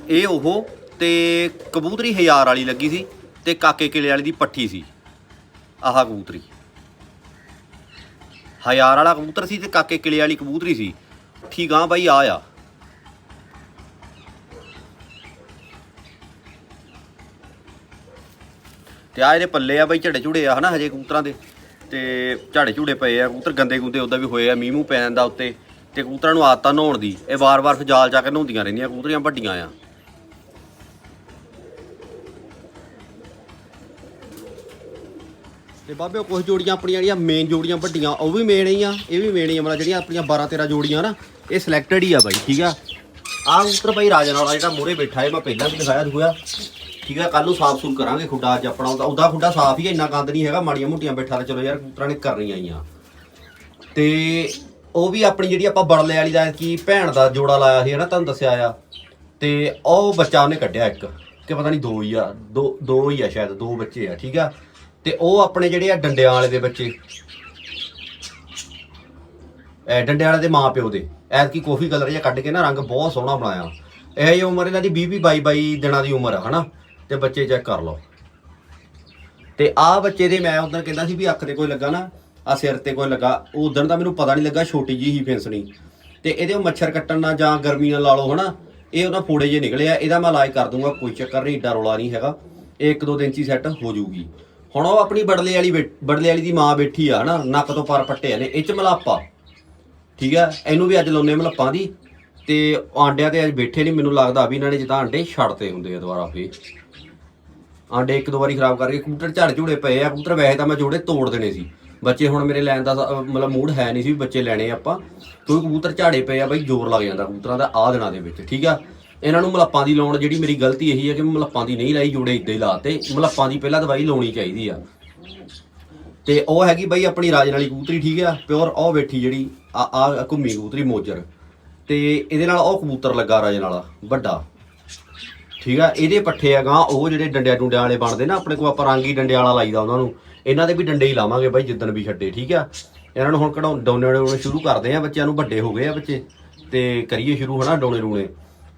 Speaker 1: ਇਹ ਉਹ, ਤੇ ਕਬੂਤਰੀ ਹਜ਼ਾਰ ਵਾਲੀ ਲੱਗੀ ਸੀ, ਤੇ ਕਾਕੇ ਕਿਲੇ ਵਾਲੀ ਦੀ ਪੱਠੀ ਸੀ, ਆਹ ਕਬੂਤਰੀ। ਹਜ਼ਾਰ ਵਾਲਾ ਕਬੂਤਰ ਸੀ ਤੇ ਕਾਕੇ ਕਿਲੇ ਵਾਲੀ ਕਬੂਤਰੀ ਸੀ। ਠੀਕ ਆ ਬਾਈ, ਆ ਆ। ਤੇ ਆ ਇਹਦੇ ਪੱਲੇ ਆ ਬਾਈ ਝੜੇ ਝੁੜੇ ਆ ਹਨਾ ਹਜੇ ਕਬੂਤਰਾਂ ਦੇ। ਤੇ ਝੜੇ ਝੁੜੇ ਪਏ ਆ, ਕਬੂਤਰ ਗੰਦੇ ਗੁੰਦੇ ਉਦਾਂ ਵੀ ਹੋਏ ਆ, ਮੀਂਹ ਮੂੰਹ ਪੈ ਜਾਂਦਾ ਉੱਤੇ। ਤੇ ਕਬੂਤਰਾਂ ਨੂੰ ਆਦਤਾਂ ਨਹਾਉਣ ਦੀ, ਇਹ ਵਾਰ-ਵਾਰ ਫਿਰ ਜਾਲ ਚਾ ਕੇ ਨਹਾਉਂਦੀਆਂ ਰਹਿੰਦੀਆਂ, ਕਬੂਤਰੀਆਂ ਵੱਡੀਆਂ ਆ। ਤੇ ਬਾਬੇ ਕੁਝ ਜੋੜੀਆਂ ਆਪਣੀਆਂ ਜਿਹੜੀਆਂ ਮੇਨ ਜੋੜੀਆਂ ਵੱਡੀਆਂ, ਉਹ ਵੀ ਮੇਨ ਹੀ ਆ ਇਹ ਵੀ ਮੇਨ ਹੀ ਆ ਮਤਲਬ ਜਿਹੜੀਆਂ ਆਪਣੀਆਂ 12 13 ਜੋੜੀਆਂ ਨਾ, ਇਹ ਸਿਲੈਕਟਡ ਹੀ ਆ ਬਾਈ, ਠੀਕ ਆ। ਆਹ ਕਬੂਤਰ ਬਾਈ ਰਾਜਨ ਵਾਲਾ ਜਿਹੜਾ ਮੂਹਰੇ ਬੈਠਾ ਹੈ ਮੈਂ ਪਹਿਲਾਂ ਵੀ ਦਿਖਾਇਆ ਹੋਇਆ। ਠੀਕ ਆ ਕੱਲ ਨੂੰ ਸਾਫ਼ ਸੂਫ ਕਰਾਂਗੇ ਖੁੱਡਾ, ਅੱਜ ਆਪਣਾ ਉਹਦਾ ਉਹਦਾ ਖੁੱਡਾ ਸਾਫ਼ ਹੀ ਹੈ ਇੰਨਾ ਗੰਦ ਨਹੀਂ ਹੈਗਾ, ਮਾੜੀਆਂ ਮੋਟੀਆਂ ਬੈਠਾ ਤੇ ਚਲੋ ਯਾਰ, ਕਬੂਤਰਾਂ ਨੇ ਕਰਨੀਆਂ ਹੀ ਆ। ਤੇ ਉਹ ਵੀ ਆਪਣੀ ਜਿਹੜੀ ਆਪਾਂ ਬੜਲੇ ਵਾਲੀ ਦਾ ਕੀ ਭੈਣ ਦਾ ਜੋੜਾ ਲਾਇਆ ਸੀ, ਹਨਾ, ਤੁਹਾਨੂੰ ਦੱਸਿਆ ਆ। ਤੇ ਉਹ ਬੱਚਾ ਉਹਨੇ ਕੱਢਿਆ ਇੱਕ, ਕਿ ਪਤਾ ਨਹੀਂ ਦੋ ਹੀ ਆ, ਦੋ ਦੋ ਹੀ ਆ ਸ਼ਾਇਦ, ਦੋ ਬੱਚੇ ਆ, ਠੀਕ ਆ। ਤੇ ਉਹ ਆਪਣੇ ਜਿਹੜੇ ਆ ਡੰਡਿਆਂ ਵਾਲੇ ਦੇ ਬੱਚੇ। ਇਹ ਡੰਡਿਆਂ ਵਾਲੇ ਦੇ ਮਾਂ ਪਿਓ ਦੇ, ਐਤਕੀ ਕੀ ਕਲਰ ਜਿਹਾ ਕੱਢ ਕੇ ਨਾ ਰੰਗ ਬਹੁਤ ਸੋਹਣਾ ਬਣਾਇਆ। ਇਹ ਜੀ ਉਮਰ ਇਹਨਾਂ ਦੀ 20 20 22 22 ਦਿਨਾਂ ਦੀ ਉਮਰ ਆ, ਹਨਾ। ਤੇ ਬੱਚੇ ਚੈੱਕ ਕਰ ਲਓ। ਤੇ ਆਹ ਬੱਚੇ ਦੇ ਮੈਂ ਉਦੋਂ ਕਹਿੰਦਾ ਸੀ ਵੀ ਅੱਖ ਤੇ ਕੋਈ ਲੱਗਾ ਨਾ ਆ ਸਿਰ ਤੇ ਕੋਈ ਲੱਗਾ ਉਦੋਂ ਦਾ ਮੈਨੂੰ ਪਤਾ ਨਹੀਂ ਲੱਗਾ, ਛੋਟੀ ਜੀ ਹੀ ਫਿੰਸਣੀ ਤੇ ਇਹਦੇ ਮੱਛਰ ਕੱਟਣ ਨਾਲ ਜਾਂ ਗਰਮੀ ਨਾਲ ਲਾ ਲਓ ਹਨਾ, ਇਹ ਉਹਨਾਂ ਫੋੜੇ ਜੇ ਨਿਕਲੇ ਆ, ਇਹਦਾ ਮੈਂ ਇਲਾਜ ਕਰ ਦੂੰਗਾ, ਕੋਈ ਚੱਕਰ ਨਹੀਂ, ਏਡਾ ਰੌਲਾ ਨਹੀਂ ਹੈਗਾ। ਇਹ ਇੱਕ ਦੋ ਦਿਨ ਚ ਹੀ ਸੈੱਟ ਹੋ ਜਾਊਗੀ। ਹੁਣ ਉਹ ਆਪਣੀ ਬੜਲੇ ਵਾਲੀ ਬੈਠ- ਬੜਲੇ ਵਾਲੀ ਦੀ ਮਾਂ ਬੈਠੀ ਆ ਹਨਾ, ਨੱਕ ਤੋਂ ਪਰ ਪੱਟੇ ਨੇ ਇਹ ਚ ਮਲਾਪਾ। ਠੀਕ ਆ, ਇਹਨੂੰ ਵੀ ਅੱਜ ਲਾਉਨੇ ਮਲੱਪਾਂ ਦੀ। ਤੇ ਆਂਡਿਆਂ ਤੇ ਅੱਜ ਬੈਠੇ ਨਹੀਂ ਮੈਨੂੰ ਲੱਗਦਾ ਵੀ ਇਹਨਾਂ ਨੇ ਜਿੱਦਾਂ ਆਂਡੇ ਛੱਡਤੇ ਹੁੰਦੇ ਆ ਦੁਬਾਰਾ ਫੇਰ। ਆਂਡੇ ਇੱਕ ਦੋ ਵਾਰੀ ਖਰਾਬ ਕਰਕੇ ਕਬੂਤਰ ਝੜ ਝੂੜੇ ਪਏ ਆ, ਕਬੂਤਰ ਵੈਸੇ ਤਾਂ ਮੈਂ ਜੋੜੇ ਤੋੜ ਦੇਣੇ ਸੀ। ਬੱਚੇ ਹੁਣ ਮੇਰੇ ਲੈਣ ਦਾ ਮਤਲਬ ਮੂਡ ਹੈ ਨਹੀਂ ਸੀ ਵੀ ਬੱਚੇ ਲੈਣੇ ਆਪਾਂ। ਕਿਉਂਕਿ ਕਬੂਤਰ ਝਾੜੇ ਪਏ ਆ ਬਾਈ, ਜ਼ੋਰ ਲੱਗ ਜਾਂਦਾ ਕਬੂਤਰਾਂ ਦਾ ਆ ਦਿਨਾਂ ਦੇ ਵਿੱਚ, ਠੀਕ ਆ? ਇਹਨਾਂ ਨੂੰ ਮਲੱਪਾਂ ਦੀ ਲਾਉਣ ਜਿਹੜੀ ਮੇਰੀ ਗਲਤੀ ਇਹੀ ਹੈ ਕਿ ਮੈਂ ਮਲੱਪਾਂ ਦੀ ਨਹੀਂ ਲਾਈ, ਜੋੜੇ ਇਦਾਂ ਹੀ ਲਾਤੇ ਮਲੱਪਾਂ ਦੀ ਪਹਿਲਾਂ ਦਵਾਈ ਲਾਉਣੀ ਚਾਹੀਦੀ ਆ। ਤੇ ਉਹ ਹੈਗੀ ਬਾਈ ਆਪਣੀ ਰਾਜਨ ਵਾਲੀ ਕਬੂਤਰੀ, ਠੀਕ ਆ? ਪਿਓਰ ਉਹ ਬੈਠੀ ਜਿਹੜੀ ਆ ਆ ਘੁੰਮੀ ਕਬੂਤਰੀ ਮੋਜਰ। ਤੇ ਇਹਦੇ ਨਾਲ ਉਹ ਕਬੂਤਰ ਲੱਗਾ ਰਾਜਨ ਨਾਲ, ਵੱਡਾ। ਠੀਕ ਆ, ਇਹਦੇ ਪੱਠੇ ਹੈਗਾ, ਉਹ ਜਿਹੜੇ ਡੰਡਿਆਂ ਡੁੰਡਿਆਂ ਵਾਲੇ ਬਣਦੇ ਨਾ, ਆਪਣੇ ਕੋਲ ਆਪਾਂ ਰੰਗੀ ਡੰਡਿਆਂ ਵਾਲਾ ਲਾਈਦਾ ਉਹਨਾਂ ਨੂੰ। ਇਹਨਾਂ ਦੇ ਵੀ ਡੰਡੇ ਹੀ ਲਾਵਾਂਗੇ ਬਾਈ, ਜਿੱਦਣ ਵੀ ਛੱਡੇ, ਠੀਕ ਆ? ਇਹਨਾਂ ਨੂੰ ਹੁਣ ਕਢਾਉਣ, ਡੋਨੇ ਡੋਨੇ ਸ਼ੁਰੂ ਕਰਦੇ ਆ, ਬੱਚਿਆਂ ਨੂੰ ਵੱਡੇ ਹੋ ਗਏ ਆ ਬੱਚੇ। ਤੇ ਕਰੀਏ ਸ਼ੁਰੂ ਹਨਾ ਡੋਣੇ ਰੂਣੇ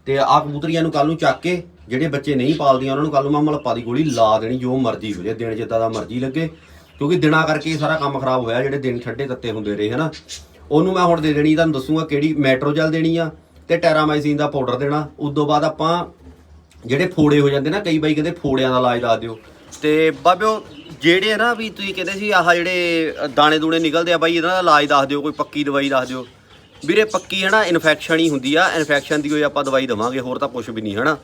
Speaker 1: ਤੇ ਆ ਕਬੂਤਰੀਆਂ ਨੂੰ ਕੱਲ ਨੂੰ ਚੱਕ ਕੇ, ਜਿਹੜੇ ਬੱਚੇ ਨਹੀਂ ਪਾਲਦੀਆਂ, ਉਹਨਾਂ ਨੂੰ ਕੱਲ ਨੂੰ ਮੈਂ ਮਲੱਪਾ ਦੀ ਗੋਲੀ ਲਾ ਦੇਣੀ, ਜੋ ਮਰਜ਼ੀ ਹੋ ਜੇ ਦਿਨ ਜਿੱਦਾਂ ਦਾ ਮਰਜ਼ੀ ਲੱਗੇ। ਕਿਉਂਕਿ ਦਿਨਾਂ ਕਰਕੇ ਸਾਰਾ ਕੰਮ ਖਰਾਬ ਹੋਇਆ, ਜਿਹੜੇ ਦਿਨ ਛੱਡੇ ਤੱਤੇ ਹੁੰਦੇ ਰਹੇ ਹਨਾ। ਉਹਨੂੰ ਮੈਂ ਹੁਣ ਦੇ ਦੇਣੀ, ਤੁਹਾਨੂੰ ਦੱਸੂਗਾ ਕਿਹੜੀ ਮੈਟਰੋਜਲ ਦੇਣੀ ਆ ਤੇ ਟੈਰਾਮਾਈਸਿਨ ਦਾ ਪਾਊਡਰ ਦੇਣਾ। ਉਸ ਤੋਂ ਬਾਅਦ ਆਪਾਂ ਜਿਹੜੇ ਫੋੜੇ ਹੋ ਜਾਂਦੇ ਨਾ, ਕਈ ਬਾਈ ਕਹਿੰਦੇ ਫੋੜਿਆਂ ਦਾ ਇਲਾਜ ਦੱਸ ਦਿਓ। ਤੇ ਬਾਬਿਓ, ਜਿਹੜੇ ਨਾ ਵੀ ਤੁਸੀਂ ਕਹਿੰਦੇ ਸੀ, ਆਹ ਜਿਹੜੇ ਦਾਣੇ ਦੂਣੇ ਨਿਕਲਦੇ ਆ ਬਾਈ, ਇਹਨਾਂ ਦਾ ਇਲਾਜ ਦੱਸ ਦਿਓ, ਕੋਈ ਪੱਕੀ ਦਵਾਈ ਦੱਸ ਦਿਓ। ਵੀਰੇ, ਪੱਕੀ ਹੈ ਨਾ, ਇਨਫੈਕਸ਼ਨ ਹੀ ਹੁੰਦੀ ਆ। ਇਨਫੈਕਸ਼ਨ ਦੀ ਕੋਈ ਆਪਾਂ ਦਵਾਈ ਦਵਾਂਗੇ, ਹੋਰ ਤਾਂ ਕੁਝ ਵੀ ਨਹੀਂ ਹੈ ਨਾ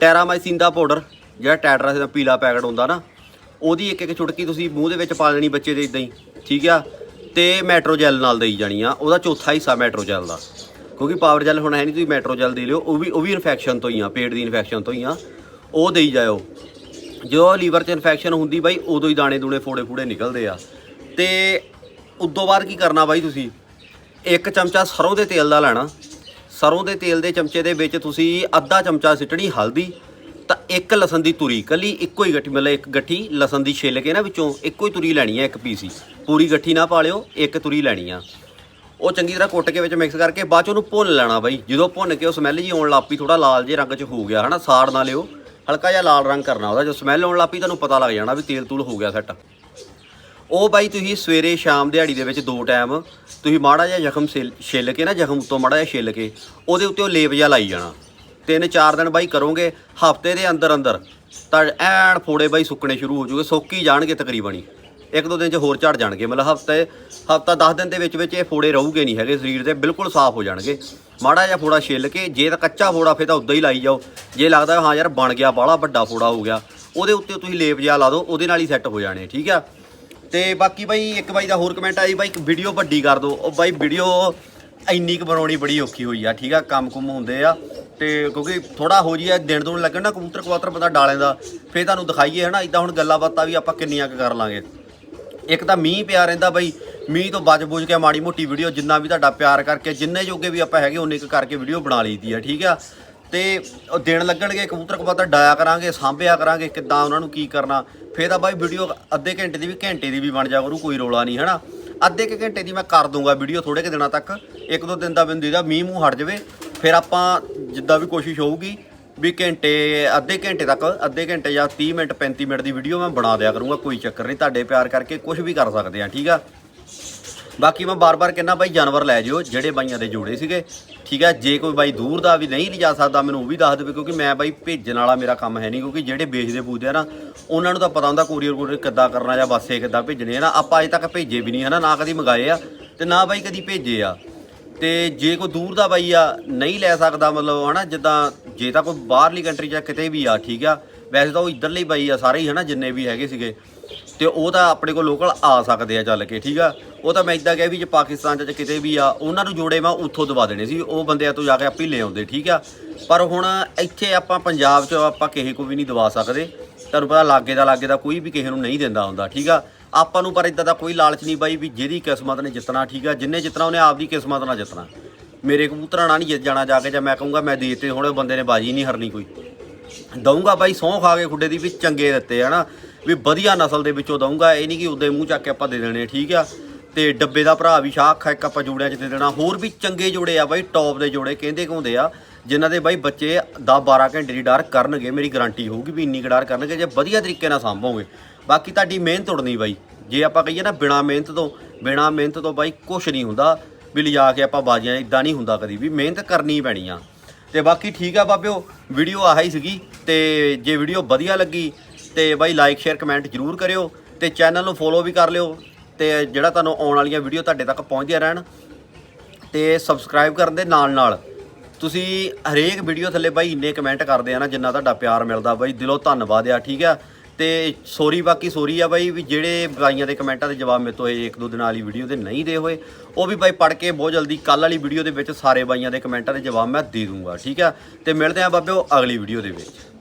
Speaker 1: ਟੈਰਾਮਾਈਸਿਨ ਦਾ ਪਾਊਡਰ, ਜਿਹੜਾ ਟੈਟਰਾਸ ਦਾ ਪੀਲਾ ਪੈਕਟ ਹੁੰਦਾ ਨਾ, ਉਹਦੀ ਇੱਕ ਇੱਕ ਚੁਟਕੀ ਤੁਸੀਂ ਮੂੰਹ ਦੇ ਵਿੱਚ ਪਾ ਲੈਣੀ ਬੱਚੇ ਦੇ ਇਦਾਂ ਹੀ, ਠੀਕ ਆ? ਤੇ ਮੈਟਰੋਜੈਲ ਨਾਲ ਦੇਈ ਜਾਣੀ ਆ, ਉਹਦਾ ਚੌਥਾ ਹਿੱਸਾ ਮੈਟਰੋਜੈਲ ਦਾ। ਕਿਉਂਕਿ ਪਾਵਰ ਜੈਲ ਹੁਣ ਹੈ ਨਹੀਂ, ਤੁਸੀਂ ਮੈਟਰੋਜੈਲ ਦੇ ਲਿਓ, ਉਹ ਵੀ ਉਹ ਵੀ ਇਨਫੈਕਸ਼ਨ ਤੋਂ ਹੀ ਆ, ਪੇਟ ਦੀ ਇਨਫੈਕਸ਼ਨ ਤੋਂ ਹੀ ਆ, ਉਹ ਦੇਈ ਜਾਇਓ। ਜਦੋਂ ਲੀਵਰ 'ਚ ਇਨਫੈਕਸ਼ਨ ਹੁੰਦੀ ਬਾਈ, ਉਦੋਂ ਹੀ ਦਾਣੇ ਦੂਣੇ ਫੋੜੇ ਫੂੜੇ ਨਿਕਲਦੇ ਆ। ਤੇ ਉਦੋਂ ਬਾਅਦ ਕੀ ਕਰਨਾ ਬਾਈ ਤੁਸੀਂ? ਇੱਕ ਚਮਚਾ ਸਰੋਂ ਦੇ ਤੇਲ ਦਾ ਲੈਣਾ। ਸਰੋਂ ਦੇ ਤੇਲ ਦੇ ਚਮਚੇ ਦੇ ਵਿੱਚ ਤੁਸੀਂ ਅੱਧਾ ਚਮਚਾ ਸਿੱਟਣੀ ਹਲਦੀ ਤਾਂ ਇੱਕ ਲਸਣ ਦੀ ਤੁਰੀ ਕੱਲੀ, ਇੱਕੋ ਹੀ ਗੱਠੀ, ਮਤਲਬ ਇੱਕ ਗੱਠੀ ਲਸਣ ਦੀ ਛਿੱਲ ਕੇ ਨਾ ਵਿੱਚੋਂ ਇੱਕੋ ਹੀ ਤੁਰੀ ਲੈਣੀ ਹੈ ਇੱਕ ਪੀਸ ਹੀ। ਪੂਰੀ ਗੱਠੀ ਨਾ ਪਾ ਲਿਓ ਇੱਕ ਤੁਰੀ ਲੈਣੀ ਆ। ਉਹ ਚੰਗੀ ਤਰ੍ਹਾਂ ਕੁੱਟ ਕੇ ਵਿੱਚ ਮਿਕਸ ਕਰਕੇ ਬਾਅਦ ਚ ਉਹਨੂੰ ਭੁੰਨ ਲੈਣਾ ਬਾਈ। ਜਦੋਂ ਭੁੰਨ ਕੇ ਉਹ ਸਮੈਲ ਜੀ ਆਉਣ ਲੱਪੀ ਥੋੜਾ ਲਾਲ ਜੇ ਰੰਗ ਚ ਹੋ ਗਿਆ, ਹਨਾ, ਸਾੜ ਨਾ ਲਿਓ। ਹਲਕਾ ਜਿਹਾ ਲਾਲ ਰੰਗ ਕਰਨਾ ਉਹਦਾ, ਜਦੋਂ ਸਮੈਲ ਆਉਣ ਲੱਪੀ ਤੁਹਾਨੂੰ ਪਤਾ ਲੱਗ ਜਾਣਾ ਵੀ ਤੇਲ ਤੂਲ ਹੋ ਗਿਆ ਸੈੱਟ ਉਹ ਬਾਈ ਤੁਸੀਂ ਸਵੇਰੇ ਸ਼ਾਮ ਦਿਹਾੜੀ ਦੇ ਵਿੱਚ ਦੋ ਟਾਈਮ ਤੁਸੀਂ ਮਾੜਾ ਜਿਹਾ ਜ਼ਖਮ ਛਿੱਲ- ਛਿੱਲ ਕੇ ਨਾ, ਜ਼ਖਮ ਉੱਤੋਂ ਮਾੜਾ ਜਿਹਾ ਛਿੱਲ ਕੇ, ਉਹਦੇ ਉੱਤੇ ਉਹ ਲੇਪ ਜਿਹਾ ਲਾਈ ਜਾਣਾ। ਤਿੰਨ ਚਾਰ ਦਿਨ ਬਾਈ ਕਰੋਗੇ, ਹਫ਼ਤੇ ਦੇ ਅੰਦਰ ਅੰਦਰ ਤਾਂ ਐਨ ਫੋੜੇ ਬਾਈ ਸੁੱਕਣੇ ਸ਼ੁਰੂ ਹੋ ਜੂਗੇ, ਸੁੱਕ ਹੀ ਜਾਣਗੇ ਤਕਰੀਬਨ ਹੀ। ਇੱਕ ਦੋ ਦਿਨ ਚ ਹੋਰ ਝੜ ਜਾਣਗੇ, ਮਤਲਬ ਹਫ਼ਤੇ, ਹਫਤਾ 10 ਦਿਨ ਦੇ ਵਿੱਚ ਵਿੱਚ ਇਹ ਫੋੜੇ ਰਹੂਗੇ ਨਹੀਂ ਹੈਗੇ, ਸਰੀਰ ਦੇ ਬਿਲਕੁਲ ਸਾਫ਼ ਹੋ ਜਾਣਗੇ। ਮਾੜਾ ਜਿਹਾ ਫੋੜਾ ਛਿੱਲ ਕੇ, ਜੇ ਤਾਂ ਕੱਚਾ ਫੋੜਾ ਫੇ ਤਾਂ ਉਦਾਂ ਹੀ ਲਾਈ ਜਾਓ। ਜੇ ਲੱਗਦਾ ਹਾਂ ਯਾਰ ਬਣ ਗਿਆ, ਬਾਹਲਾ ਵੱਡਾ ਫੋੜਾ ਹੋ ਗਿਆ, ਉਹਦੇ ਉੱਤੇ ਤੁਸੀਂ ਲੇਪ ਜਿਹਾ ਲਾ ਦਿਓ ਉਹਦੇ ਨਾਲ ਹੀ ਸੈੱਟ ਹੋ ਜਾਣੇ, ਠੀਕ ਆ? ਤੇ ਬਾਕੀ ਬਾਈ ਇੱਕ ਬਾਈ ਦਾ ਹੋਰ ਕਮੈਂਟ ਆਈ ਬਾਈ ਇੱਕ ਵੀਡੀਓ ਵੱਡੀ ਕਰ ਦਿਓ ਉਹ ਬਾਈ ਵੀਡੀਓ ਇੰਨੀ ਕੁ ਬਣਾਉਣੀ ਬੜੀ ਔਖੀ ਹੋਈ ਆ, ਠੀਕ ਆ, ਕੰਮ ਕੁਮ ਹੁੰਦੇ ਆ ਤੇ ਕਿਉਂਕਿ ਥੋੜਾ ਹੋ ਜੀ ਦਿਨ ਦੁਨ ਲੱਗਣ ਨਾ, ਕਬੂਤਰ ਕਵਾਤਰ ਬੰਦਾ ਡਾਲੇ ਦਾ, ਫੇਰ ਤੁਹਾਨੂੰ ਦਿਖਾਈਏ ਹਨਾ ਇਦਾਂ ਹੁਣ ਗੱਲਾਂ ਬਾਤਾਂ ਵੀ ਆਪਾਂ ਕਿੰਨੀਆਂ ਕੁ ਕਰ ਲਾਂਗੇ। ਇੱਕ ਤਾਂ ਮੀਂਹ ਪਿਆ ਰਹਿੰਦਾ ਬਈ, ਮੀਂਹ ਤੋਂ ਬਚ ਬੁਝ ਕੇ ਮਾੜੀ ਮੋਟੀ ਵੀਡੀਓ ਜਿੰਨਾ ਵੀ ਤੁਹਾਡਾ ਪਿਆਰ ਕਰਕੇ, ਜਿੰਨੇ ਜੋਗੇ ਵੀ ਆਪਾਂ ਹੈਗੇ ਉਨੇ ਕੁ ਕਰਕੇ ਵੀਡੀਓ ਬਣਾ ਲਈਦੀ ਆ, ਠੀਕ ਆ। ਤੇ ਉਹ ਦਿਨ ਲੱਗਣਗੇ, ਕਬੂਤਰ ਕਬੂਤਰ ਡਾਇਆ ਕਰਾਂਗੇ, ਸਾਂਭਿਆ ਕਰਾਂਗੇ ਕਿੱਦਾਂ ਉਹਨਾਂ ਨੂੰ ਕੀ ਕਰਨਾ। ਫੇਰ ਤਾਂ ਬਾਈ ਵੀਡੀਓ ਅੱਧੇ ਘੰਟੇ ਦੀ ਵੀ ਘੰਟੇ ਦੀ ਵੀ ਬਣ ਜਾ ਕਰੂ, ਕੋਈ ਰੋਲਾ ਨਹੀਂ, ਹਨਾ? ਅੱਧੇ ਕੁ ਘੰਟੇ ਦੀ ਮੈਂ ਕਰ ਦੂੰਗਾ ਵੀਡੀਓ ਥੋੜੇ ਕੁ ਦਿਨਾਂ ਤੱਕ। ਇੱਕ ਦੋ ਦਿਨ ਦਾ ਮੈਨੂੰ ਦਾ ਮੀਂਹ ਮੂੰਹ ਹਟ ਜਾਵੇ। ਫਿਰ ਆਪਾਂ ਜਿੱਦਾਂ ਵੀ ਕੋਸ਼ਿਸ਼ ਹੋਊਗੀ ਵੀ ਘੰਟੇ, ਅੱਧੇ ਘੰਟੇ ਤੱਕ, ਅੱਧੇ ਘੰਟੇ ਜਾਂ 30 ਮਿੰਟ 35 ਮਿੰਟ ਦੀ ਵੀਡੀਓ ਮੈਂ ਬਣਾ ਦਿਆ ਕਰੂੰਗਾ, ਕੋਈ ਚੱਕਰ ਨਹੀਂ। ਤੁਹਾਡੇ ਪਿਆਰ ਕਰਕੇ ਕੁਝ ਵੀ ਕਰ ਸਕਦੇ ਆ ਠੀਕ ਆ? ਬਾਕੀ ਮੈਂ ਬਾਰ-ਬਾਰ ਕਹਿੰਦਾ, ਬਾਈ ਜਾਨਵਰ ਲੈ ਜਿਓ, ਜਿਹੜੇ ਬਾਈਆਂ ਦੇ ਜੋੜੇ ਸੀਗੇ। ਠੀਕ ਹੈ, ਜੇ ਕੋਈ ਬਾਈ ਦੂਰ ਦਾ ਵੀ ਨਹੀਂ ਲਿਜਾ ਸਕਦਾ, ਮੈਨੂੰ ਉਹ ਵੀ ਦੱਸ ਦੇਵੇ, ਕਿਉਂਕਿ ਮੈਂ ਬਾਈ ਭੇਜਣ ਵਾਲਾ ਮੇਰਾ ਕੰਮ ਹੈ ਨਹੀਂ, ਕਿਉਂਕਿ ਜਿਹੜੇ ਵੇਚਦੇ ਪੂਜਦੇ ਆ ਨਾ, ਉਹਨਾਂ ਨੂੰ ਤਾਂ ਪਤਾ ਹੁੰਦਾ ਕੋਰੀਅਰ ਕੋਰੀਅਰ ਕਿੱਦਾਂ ਕਰਨਾ ਜਾਂ ਬੱਸੇ ਕਿੱਦਾਂ ਭੇਜਣੇ ਆ ਨਾ। ਆਪਾਂ ਅਜੇ ਤੱਕ ਭੇਜੇ ਵੀ ਨਹੀਂ ਹਨਾ, ਨਾ ਕਦੀ ਮੰਗਾਏ ਆ ਤੇ ਨਾ ਬਾਈ ਕਦੀ ਭੇਜੇ ਆ। ਤੇ ਜੇ ਕੋਈ ਦੂਰ ਦਾ ਬਾਈ ਆ, ਨਹੀਂ ਲੈ ਸਕਦਾ ਮਤਲਬ ਹਨਾ, ਜਿੱਦਾਂ ਜੇ ਤਾਂ ਕੋਈ ਬਾਹਰਲੀ ਕੰਟਰੀ ਜਾਂ ਕਿਤੇ ਵੀ ਆ, ਠੀਕ ਆ। ਵੈਸੇ ਤਾਂ ਉਹ ਇੱਧਰਲੇ ਹੀ ਬਾਈ ਆ ਸਾਰੇ ਹੀ ਹਨਾ, ਜਿੰਨੇ ਵੀ ਹੈਗੇ ਸੀਗੇ। ਤੇ ਉਹ ਤਾਂ ਆਪਣੇ ਕੋਲ ਲੋਕਲ ਆ ਸਕਦੇ ਆ ਚੱਲ ਕੇ, ਠੀਕ ਆ? ਉਹ ਤਾਂ ਮੈਂ ਇਦਾਂ ਕਿਹਾ ਵੀ ਜੇ ਪਾਕਿਸਤਾਨ ਚ ਕਿਤੇ ਵੀ ਆ, ਉਹਨਾਂ ਨੂੰ ਜੋੜੇ ਮੈਂ ਉੱਥੋਂ ਦਵਾ ਦੇਣੇ ਸੀ, ਉਹ ਬੰਦਿਆਂ ਤੋਂ ਜਾ ਕੇ ਆਪੇ ਲੈ ਆਉਂਦੇ, ਠੀਕ ਆ? ਪਰ ਹੁਣ ਇੱਥੇ ਆਪਾਂ ਪੰਜਾਬ ਚ ਆਪਾਂ ਕਿਸੇ ਕੋ ਵੀ ਨਹੀਂ ਦਵਾ ਸਕਦੇ। ਤੁਹਾਨੂੰ ਪਤਾ ਲਾਗੇ ਦਾ ਲਾਗੇ ਦਾ ਕੋਈ ਵੀ ਕਿਸੇ ਨੂੰ ਨਹੀਂ ਦਿੰਦਾ ਹੁੰਦਾ, ਠੀਕ ਆ? ਆਪਾਂ ਨੂੰ ਪਰ ਇਦਾਂ ਦਾ ਕੋਈ ਲਾਲਚ ਨਹੀਂ ਬਾਈ ਵੀ ਜਿਹਦੀ ਕਿਸਮਤ ਨੇ ਜਿੱਤਣਾ, ਠੀਕ ਆ? ਜਿੰਨੇ ਜਿੱਤਣਾ ਉਹਨੇ ਆਪਦੀ ਕਿਸਮਤ ਨਾਲ ਜਿੱਤਣਾ। ਮੇਰੇ ਕਬੂਤਰਾਂ ਨਾਲ ਨਹੀਂ ਜਿੱਤ ਜਾਣਾ ਜਾ ਕੇ, ਜਾਂ ਮੈਂ ਕਹੂੰਗਾ ਮੈਂ ਦੇਤੇ ਹੁਣ ਬੰਦੇ ਨੇ ਬਾਜੀ ਨਹੀਂ ਹਰਨੀ ਕੋਈ। ਦਊਂਗਾ ਬਾਈ ਸਹੁੰ ਖਾ ਕੇ ਖੁੱਡੇ ਦੀ ਵੀ ਚੰਗੇ ਦਿੱਤੇ ਹਨਾ? ਵੀ ਵਧੀਆ ਨਸਲ ਦੇ ਵਿੱਚੋਂ ਦਊਂਗਾ, ਇਹ ਨਹੀਂ ਕਿ ਉਦੇ ਮੂੰਹ ਚੱਕ ਕੇ ਆਪਾਂ ਦੇ ਦੇਣੇ, ਠੀਕ ਆ? ਤੇ ਡੱਬੇ ਦਾ ਭਰਾ ਵੀ ਸ਼ਾਖ ਇੱਕ ਆਪਾਂ ਜੋੜਿਆਂ 'ਚ ਦੇ ਦੇਣਾ। ਹੋਰ ਵੀ ਚੰਗੇ ਜੋੜੇ ਆ ਬਾਈ ਟੌਪ ਦੇ ਜੋੜੇ, ਕਹਿੰਦੇ ਕਹਿੰਦੇ ਆ, ਜਿਨ੍ਹਾਂ ਦੇ ਬਾਈ ਬੱਚੇ 10 12 ਘੰਟੇ ਦੀ ਡਰ ਕਰਨਗੇ, ਮੇਰੀ ਗਾਰੰਟੀ ਹੋਊਗੀ ਵੀ ਇੰਨੀ ਕੁ ਡਰ ਕਰਨਗੇ, ਜੇ ਵਧੀਆ ਤਰੀਕੇ ਨਾਲ ਸਾਂਭੋਗੇ। ਬਾਕੀ ਤੁਹਾਡੀ ਮਿਹਨਤ ਉੜਨੀ ਬਾਈ। ਜੇ ਆਪਾਂ ਕਹੀਏ ਨਾ ਬਿਨਾ ਮਿਹਨਤ ਤੋਂ, ਬਿਨਾ ਮਿਹਨਤ ਤੋਂ ਬਾਈ ਕੁਝ ਨਹੀਂ ਹੁੰਦਾ, ਵੀ ਲਿਜਾ ਕੇ ਆਪਾਂ ਬਾਜੀਆਂ ਇਦਾਂ ਨਹੀਂ ਹੁੰਦਾ ਕਦੀ ਵੀ, ਮਿਹਨਤ ਕਰਨੀ ਪੈਣੀ ਆ। ਤੇ ਬਾਕੀ ਠੀਕ ਆ ਬਾਬਿਓ ਵੀਡੀਓ ਆਹੀ ਸੀਗੀ, ਤੇ ਜੇ ਵੀਡੀਓ ਵਧੀਆ ਲੱਗੀ ਤੇ ਬਾਈ ਲਾਈਕ ਸ਼ੇਅਰ ਕਮੈਂਟ ਜਰੂਰ ਕਰਿਓ ਤੇ ਚੈਨਲ ਨੂੰ ਫੋਲੋ ਵੀ ਕਰ ਲਿਓ ਤੇ ਜਿਹੜਾ ਤੁਹਾਨੂੰ ਆਉਣ ਵਾਲੀਆਂ ਵੀਡੀਓ ਤੁਹਾਡੇ ਤੱਕ ਪਹੁੰਚਦੀਆਂ ਰਹਿਣ ਤੇ ਸਬਸਕ੍ਰਾਈਬ ਕਰਨ ਦੇ ਨਾਲ ਨਾਲ ਤੁਸੀਂ ਹਰੇਕ ਵੀਡੀਓ ਥੱਲੇ ਬਾਈ ਇੰਨੇ ਕਮੈਂਟ ਕਰਦੇ ਆ ਨਾ ਜਿੰਨਾ ਤੁਹਾਡਾ ਪਿਆਰ ਮਿਲਦਾ ਬਾਈ, ਦਿਲੋਂ ਧੰਨਵਾਦ ਆ, ਠੀਕ ਆ? ਤੇ ਸੋਰੀ ਬਾਕੀ ਸੋਰੀ ਆ ਬਾਈ ਵੀ ਜਿਹੜੇ ਬਾਈਆਂ ਦੇ ਕਮੈਂਟਾਂ ਦੇ ਜਵਾਬ ਮੇਰੇ ਤੋਂ ਇਹ ਇੱਕ ਦੋ ਦਿਨ ਵਾਲੀ ਵੀਡੀਓ ਦੇ ਨਹੀਂ ਦੇ ਹੋਏ। ਉਹ ਵੀ ਬਾਈ ਪੜ ਕੇ ਬਹੁਤ ਜਲਦੀ ਕੱਲ ਵਾਲੀ ਵੀਡੀਓ ਦੇ ਵਿੱਚ ਸਾਰੇ ਬਾਈਆਂ ਦੇ ਕਮੈਂਟਾਂ ਦੇ ਜਵਾਬ ਮੈਂ ਦੇ ਦੂੰਗਾ, ਠੀਕ ਆ? ਤੇ ਮਿਲਦੇ ਆ ਬਾਬਿਓ ਅਗਲੀ ਵੀਡੀਓ ਦੇ ਵਿੱਚ।